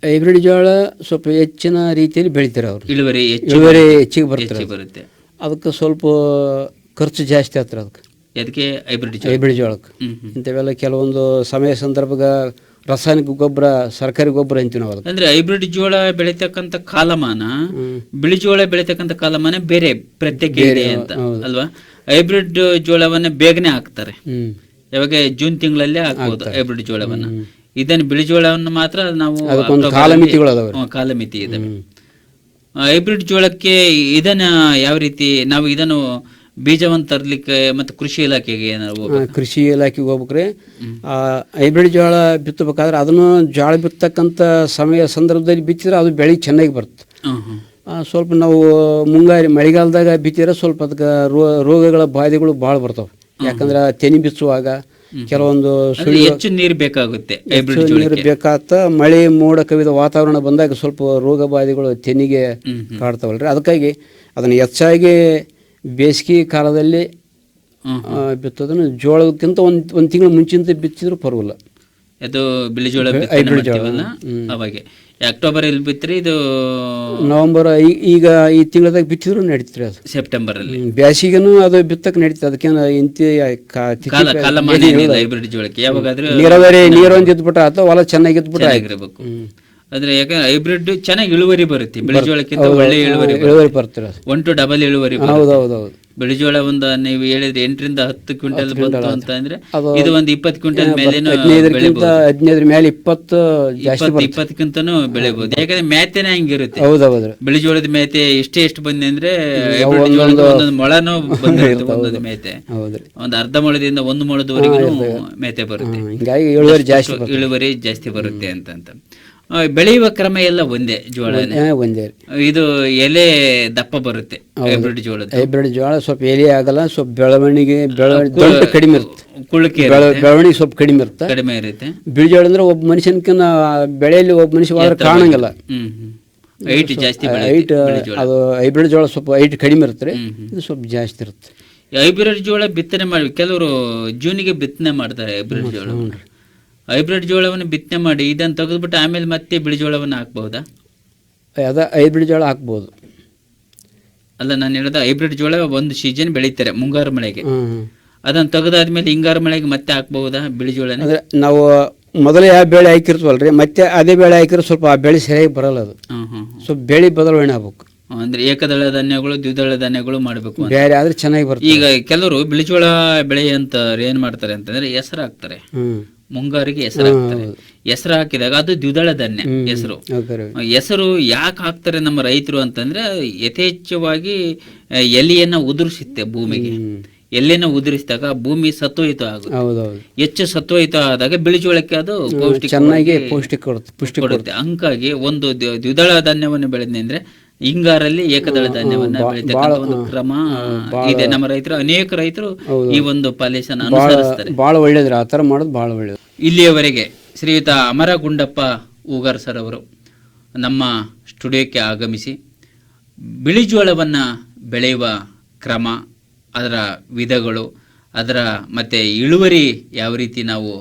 ಹೈಬ್ರಿಡ್ ಜೋಳ ಸ್ವಲ್ಪ ಹೆಚ್ಚಿನ ರೀತಿಯಲ್ಲಿ ಬೆಳಿತಾರೆ ಅವರು. ಇಳುವರಿ ಇಳುವರಿ ಹೆಚ್ಚಿಗೆ ಬರ್ತಾರೆ ಬರುತ್ತೆ. ಅದಕ್ಕೆ ಸ್ವಲ್ಪ ಖರ್ಚು ಜಾಸ್ತಿ ಆಗ್ತಾರೆ ಅದಕ್ಕೆ. ಅದಕ್ಕೆ ಹೈಬ್ರಿಡ್ ಹೈಬ್ರಿಡ್ ಜೋಳಕ್ಕೆ. ಇಂಥವೆಲ್ಲ ಕೆಲವೊಂದು ಸಮಯ ಸಂದರ್ಭಗ ರಾಸಾಯನಿಕ ಗೊಬ್ಬರ ಸರ್ಕಾರಿ ಗೊಬ್ಬರ ಅಂತೀವಿ ನಾವು ಅಂದ್ರೆ ಹೈಬ್ರಿಡ್ ಜೋಳ ಬೆಳಿತಕ್ಕಂತ ಕಾಲಮಾನ. ಬಿಳಿ ಜೋಳ ಬೆಳಿತಕ್ಕಂತ ಕಾಲಮಾನ ಬೇರೆ ಪ್ರತ್ಯೇಕ ಇದೆ ಅಂತ ಅಲ್ವಾ? ಹೈಬ್ರಿಡ್ ಜೋಳವನ್ನ ಬೇಗನೆ ಹಾಕ್ತಾರೆ. ಯಾವಾಗ? ಜೂನ್ ತಿಂಗಳಲ್ಲಿ ಹಾಕ್ಬೋದು ಹೈಬ್ರಿಡ್ ಜೋಳವನ್ನ. ಇದನ್ನ ಬಿಳಿ ಜೋಳವನ್ನು ಮಾತ್ರ ನಾವು ಕಾಲಮಿತಿ ಇದೆ ಹೈಬ್ರಿಡ್ ಜೋಳಕ್ಕೆ ಇದನ್ನ ಯಾವ ರೀತಿ ನಾವು ಇದನ್ನು ಬೀಜವನ್ನು ತರಲಿಕ್ಕೆ ಮತ್ತು ಕೃಷಿ ಇಲಾಖೆಗೆ ಏನಾದ್ರು ಕೃಷಿ ಇಲಾಖೆಗೆ ಹೋಗ್ಬೇಕ್ರಿ. ಆ ಹೈಬ್ರಿಡ್ ಜೋಳ ಬಿತ್ತಬೇಕಾದ್ರೆ ಅದನ್ನು ಜೋಳ ಬಿತ್ತಕ್ಕಂಥ ಸಮಯ ಸಂದರ್ಭದಲ್ಲಿ ಬಿತ್ತಿದ್ರೆ ಅದು ಬೆಳೆ ಚೆನ್ನಾಗಿ ಬರುತ್ತೆ. ಸ್ವಲ್ಪ ನಾವು ಮುಂಗಾರಿ ಮಳೆಗಾಲದಾಗ ಬಿತ್ತಿದ್ರೆ ಸ್ವಲ್ಪ ಅದಕ್ಕೆ ರೋಗಗಳ ಬಾಧೆಗಳು ಭಾಳ ಬರ್ತಾವೆ. ಯಾಕಂದ್ರೆ ತೆನಿ ಬಿಚ್ಚುವಾಗ ಕೆಲವೊಂದು ಹೆಚ್ಚು ನೀರು ಬೇಕಾಗುತ್ತೆ ನೀರು ಬೇಕಾತ ಮಳೆ ಮೋಡ ಕವಿದ ವಾತಾವರಣ ಬಂದಾಗ ಸ್ವಲ್ಪ ರೋಗ ಬಾಧೆಗಳು ತೆನಿಗೆ ಕಾಡ್ತಾವಲ್ರಿ. ಅದಕ್ಕಾಗಿ ಅದನ್ನು ಹೆಚ್ಚಾಗಿ ಬೇಸಿಗೆ ಕಾಲದಲ್ಲಿ ಬಿತ್ತೋದನ್ನು ಜೋಳಕ್ಕಿಂತ ಒಂದು ಒಂದು ತಿಂಗಳು ಮುಂಚಿಂತ ಬಿತ್ತಿದ್ರು ಪರವಾಗಿಲ್ಲ. ಅದು ಬಿಳಿ ಜೋಳ ಅವಾಗೆ ಅಕ್ಟೋಬರ್ ಇಲ್ಲಿ ಬಿತ್ತರೆ ಇದು ನವೆಂಬರ್ ಈಗ ಈ ತಿಂಗಳದಾಗ ಬಿತ್ತಿದ್ರು ನಡೀತ್ರಿ ಅದು. ಸೆಪ್ಟೆಂಬರ್ ಅಲ್ಲಿ. ಬ್ಯಾಸಿಗೆನು ಅದು ಬಿತ್ತಕ್ ನಡೀತದೆ ಅದಕ್ಕೆ ಇಂತಿ ಕಾಲ ಕಾಲಮಾನ ಏನಿಲ್ಲ ಹೈಬ್ರಿಡ್ ಜೋಳಕ್ಕೆ. ಯಾವಾಗಾದ್ರೂ ನೀರಾವರಿ ನೀರು ಒಂದು ಇದ್ಬಿಟ್ರೆ ಅಥವಾ ಹೊಲ ಚೆನ್ನಾಗಿ ಇದ್ಬಿಟ್ರೆ ಆಗಿರ್ಬೇಕು ಅಂದ್ರೆ ಯಾಕಂದ್ರೆ ಹೈಬ್ರಿಡ್ ಚೆನ್ನಾಗಿ ಇಳುವರಿ ಬರುತ್ತೆ. ಬಿಳಿ ಜೋಳಕ್ಕಿಂತ ಒಳ್ಳೆ ಇಳುವರಿ ಇಳುವರಿ ಬರ್ತಾರೆ ಅದು. ಒನ್ ಟು ಡಬಲ್ ಇಳುವರಿ ಬರುತ್ತೆ. ಹೌದು ಹೌದು ಹೌದು. ಬಿಳಿ ಜೋಳ ಒಂದು ನೀವು ಹೇಳಿದ್ರೆ ಎಂಟರಿಂದ ಹತ್ತು ಕ್ವಿಂಟಲ್ ಬಂತು ಅಂತ ಅಂದ್ರೆ ಅದು ಇದು ಒಂದು ಇಪ್ಪತ್ತು ಕ್ವಿಂಟಲ್ ಮೇಲೇನು ಹದಿನೈದರ ಮೇಲೆ ಇಪ್ಪತ್ತು ಇಪ್ಪತ್ತಕ್ಕಿಂತನೂ ಬೆಳಿಬಹುದು ಯಾಕಂದ್ರೆ ಮೇತೆನೆ ಹಂಗಿರುತ್ತೆ. ಬಿಳಿ ಜೋಳದ ಮೇತೆ ಎಷ್ಟೇ ಎಷ್ಟು ಬಂದಿ ಅಂದ್ರೆ ಒಂದೊಂದು ಮೊಳನೂ ಬಂದಿರುತ್ತೆ ಒಂದೊಂದು ಮೇತೆ ಒಂದು ಅರ್ಧ ಮೊಳದಿಂದ ಒಂದು ಮೊಳದವರೆಗೂ ಮೇತೆ ಬರುತ್ತೆ. ಇಳುವರಿ ಜಾಸ್ತಿ ಬರುತ್ತೆ ಅಂತ ಅಂತ ಆ, ಬೆಳೆಯುವ ಕ್ರಮ ಎಲ್ಲ ಒಂದೇ ಜೋಳ ಒಂದೇ. ಇದು ಎಲೆ ದಪ್ಪ ಬರುತ್ತೆ ಹೈಬ್ರಿಡ್ ಜೋಳ ಹೈಬ್ರಿಡ್ ಜೋಳ ಸ್ವಲ್ಪ ಎಲೆ ಆಗಲ್ಲ ಸ್ವಲ್ಪ ಬೆಳವಣಿಗೆ ಬೆಳವಣಿಗೆ ಕಡಿಮೆ ಇರುತ್ತೆ. ಬೆಳವಣಿಗೆ ಸ್ವಲ್ಪ ಕಡಿಮೆ ಇರುತ್ತೆ. ಕಡಿಮೆ ಇರುತ್ತೆ? ಬಿಳಿ ಜೋಳ ಅಂದ್ರೆ ಒಬ್ಬ ಮನುಷ್ಯನ್ಕಿನ್ನ ಬೆಳೆಯಲ್ಲಿ ಒಬ್ಬ ಮನುಷ್ಯ ಕಾಣಂಗಿಲ್ಲ. ಹೈಟ್ ಜಾಸ್ತಿ ಹೈಟ್ ಅದು ಹೈಬ್ರಿಡ್ ಜೋಳ ಸ್ವಲ್ಪ ಹೈಟ್ ಕಡಿಮೆ ಇರುತ್ತೆ. ಇದು ಸ್ವಲ್ಪ ಜಾಸ್ತಿ ಇರುತ್ತೆ. ಹೈಬ್ರಿಡ್ ಜೋಳ ಬಿತ್ತನೆ ಮಾಡಿ ಕೆಲವರು ಜೂನಿಗೆ ಬಿತ್ತನೆ ಮಾಡ್ತಾರೆ ಹೈಬ್ರಿಡ್ ಜೋಳ. ಹೈಬ್ರಿಡ್ ಜೋಳವನ್ನು ಬಿತ್ತನೆ ಮಾಡಿ ಇದನ್ನು ತೆಗೆದುಬಿಟ್ಟು ಆಮೇಲೆ ಮತ್ತೆ ಬಿಳಿ ಜೋಳವನ್ನು ಹಾಕ್ಬಹುದಾ? ಅದ ಹೈಬ್ರಿಡ್ ಜೋಳ ಹಾಕ್ಬೋದು. ಅಲ್ಲ ನಾನು ಹೇಳೋದು ಹೈಬ್ರಿಡ್ ಜೋಳ ಒಂದು ಸೀಸನ್ ಬೆಳೀತಾರೆ ಮುಂಗಾರು ಮಳೆಗೆ. ಅದನ್ನು ತೆಗೆದಾದ್ಮೇಲೆ ಹಿಂಗಾರು ಮಳೆಗೆ ಮತ್ತೆ ಹಾಕ್ಬಹುದಾ ಬಿಳಿ ಜೋಳ ಅಂದ್ರೆ ನಾವು ಮೊದಲೇ ಯಾವ ಬೆಳೆ ಹಾಕಿರ್ತೀವಲ್ಲ ರೀ ಮತ್ತೆ ಅದೇ ಬೆಳೆ ಹಾಕಿದ್ರೆ ಸ್ವಲ್ಪ ಆ ಬೆಳೆ ಸರಿಯಾಗಿ ಬರಲ್ಲ ಅದು. ಸ್ವಲ್ಪ ಬೆಳೆ ಬದಲಾವಣೆ ಆಗ್ಬೇಕು. ಅಂದ್ರೆ ಏಕದಳ ಧಾನ್ಯಗಳು ದ್ವಿದಳ ಧಾನ್ಯಗಳು ಮಾಡಬೇಕು ಬೇರೆ ಆದ್ರೆ ಚೆನ್ನಾಗಿ ಬರ್ತದೆ. ಈಗ ಕೆಲವರು ಬಿಳಿಜೋಳ ಬೆಳೆ ಅಂತ ಏನ್ ಮಾಡ್ತಾರೆ ಅಂತಂದ್ರೆ ಹೆಸರು ಹಾಕ್ತಾರೆ ಹ್ಮ್. ಮುಂಗಾರಿಗೆ ಹೆಸರು ಹಾಕ್ತಾರೆ ಹೆಸರು ಹಾಕಿದಾಗ ಅದು ದ್ವಿದಳ ಧಾನ್ಯ ಹೆಸರು. ಹೆಸರು ಯಾಕೆ ಹಾಕ್ತಾರೆ ನಮ್ಮ ರೈತರು ಅಂತಂದ್ರೆ ಯಥೇಚ್ಛವಾಗಿ ಎಲೆಯನ್ನ ಉದುರಿಸುತ್ತೆ ಭೂಮಿಗೆ. ಎಲೆನ ಉದುರಿಸಿದಾಗ ಭೂಮಿ ಸತ್ವಯುತ ಆಗುತ್ತೆ. ಹೆಚ್ಚು ಸತ್ವಯುತ ಆದಾಗ ಬಿಳಿಜೋಳಕ್ಕೆ ಅದು ಪೌಷ್ಟಿಕ ಚೆನ್ನಾಗಿ ಪೌಷ್ಟಿಕ ಕೊಡುತ್ತೆ ಹಂಗಾಗಿ ಒಂದು ದ್ವಿ- ದ್ವಿದಳ ಧಾನ್ಯವನ್ನು ಬೆಳೆದ್ರೆ ಹಿಂಗಾರಲ್ಲಿ ಏಕದಳ ಧಾನ್ಯವನ್ನ ಬೆಳಿತಕ್ಕಂಥ ಒಂದು ಕ್ರಮ ಇದೆ. ನಮ್ಮ ರೈತರು ಅನೇಕ ರೈತರು ಈ ಒಂದು ಪಾಲಿಸನ್ನು ಅನುಸರಿಸ್ತಾರೆ. ಬಹಳ ಒಳ್ಳೇದ್ರ. ಆ ಥರ ಮಾಡೋದು ಬಹಳ ಒಳ್ಳೇದು. ಇಲ್ಲಿಯವರೆಗೆ ಶ್ರೀಯುತ ಅಮರ ಗುಂಡಪ್ಪ ಉಗರ್ ಸರ್ ಅವರು ನಮ್ಮ ಸ್ಟುಡಿಯೋಕ್ಕೆ ಆಗಮಿಸಿ ಬಿಳಿಜೋಳವನ್ನು ಬೆಳೆಯುವ ಕ್ರಮ ಅದರ ವಿಧಗಳು ಅದರ ಮತ್ತು ಇಳುವರಿ ಯಾವ ರೀತಿ ನಾವು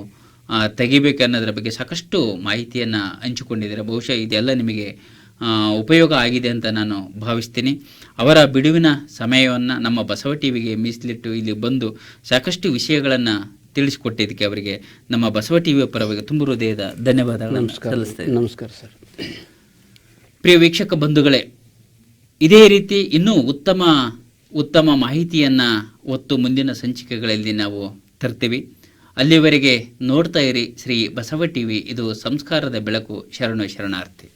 ತೆಗಿಬೇಕನ್ನೋದ್ರ ಬಗ್ಗೆ ಸಾಕಷ್ಟು ಮಾಹಿತಿಯನ್ನು ಹಂಚಿಕೊಂಡಿದ್ದಾರೆ. ಬಹುಶಃ ಇದೆಲ್ಲ ನಿಮಗೆ ಉಪಯೋಗ ಆಗಿದೆ ಅಂತ ನಾನು ಭಾವಿಸ್ತೀನಿ. ಅವರ ಬಿಡುವಿನ ಸಮಯವನ್ನು ನಮ್ಮ ಬಸವ ಟಿವಿಗೆ ಮೀಸಲಿಟ್ಟು ಇಲ್ಲಿ ಬಂದು ಸಾಕಷ್ಟು ವಿಷಯಗಳನ್ನು ತಿಳಿಸಿಕೊಟ್ಟಿದ್ದಕ್ಕೆ ಅವರಿಗೆ ನಮ್ಮ ಬಸವ ಟಿವಿಯ ಪರವಾಗಿ ತುಂಬ ಹೃದಯದ ಧನ್ಯವಾದಗಳು ನಮಸ್ಕಾರ. ನಮಸ್ಕಾರ ಸರ್. ಪ್ರಿಯ ವೀಕ್ಷಕ ಬಂಧುಗಳೇ ಇದೇ ರೀತಿ ಇನ್ನೂ ಉತ್ತಮ ಉತ್ತಮ ಮಾಹಿತಿಯನ್ನು ಒತ್ತು ಮುಂದಿನ ಸಂಚಿಕೆಗಳಲ್ಲಿ ನಾವು ತರ್ತೀವಿ. ಅಲ್ಲಿವರೆಗೆ ನೋಡ್ತಾ ಇರಿ ಶ್ರೀ ಬಸವ ಟಿವಿ ಇದು ಸಂಸ್ಕಾರದ ಬೆಳಕು ಶರಣ ಶರಣಾರ್ಥಿ.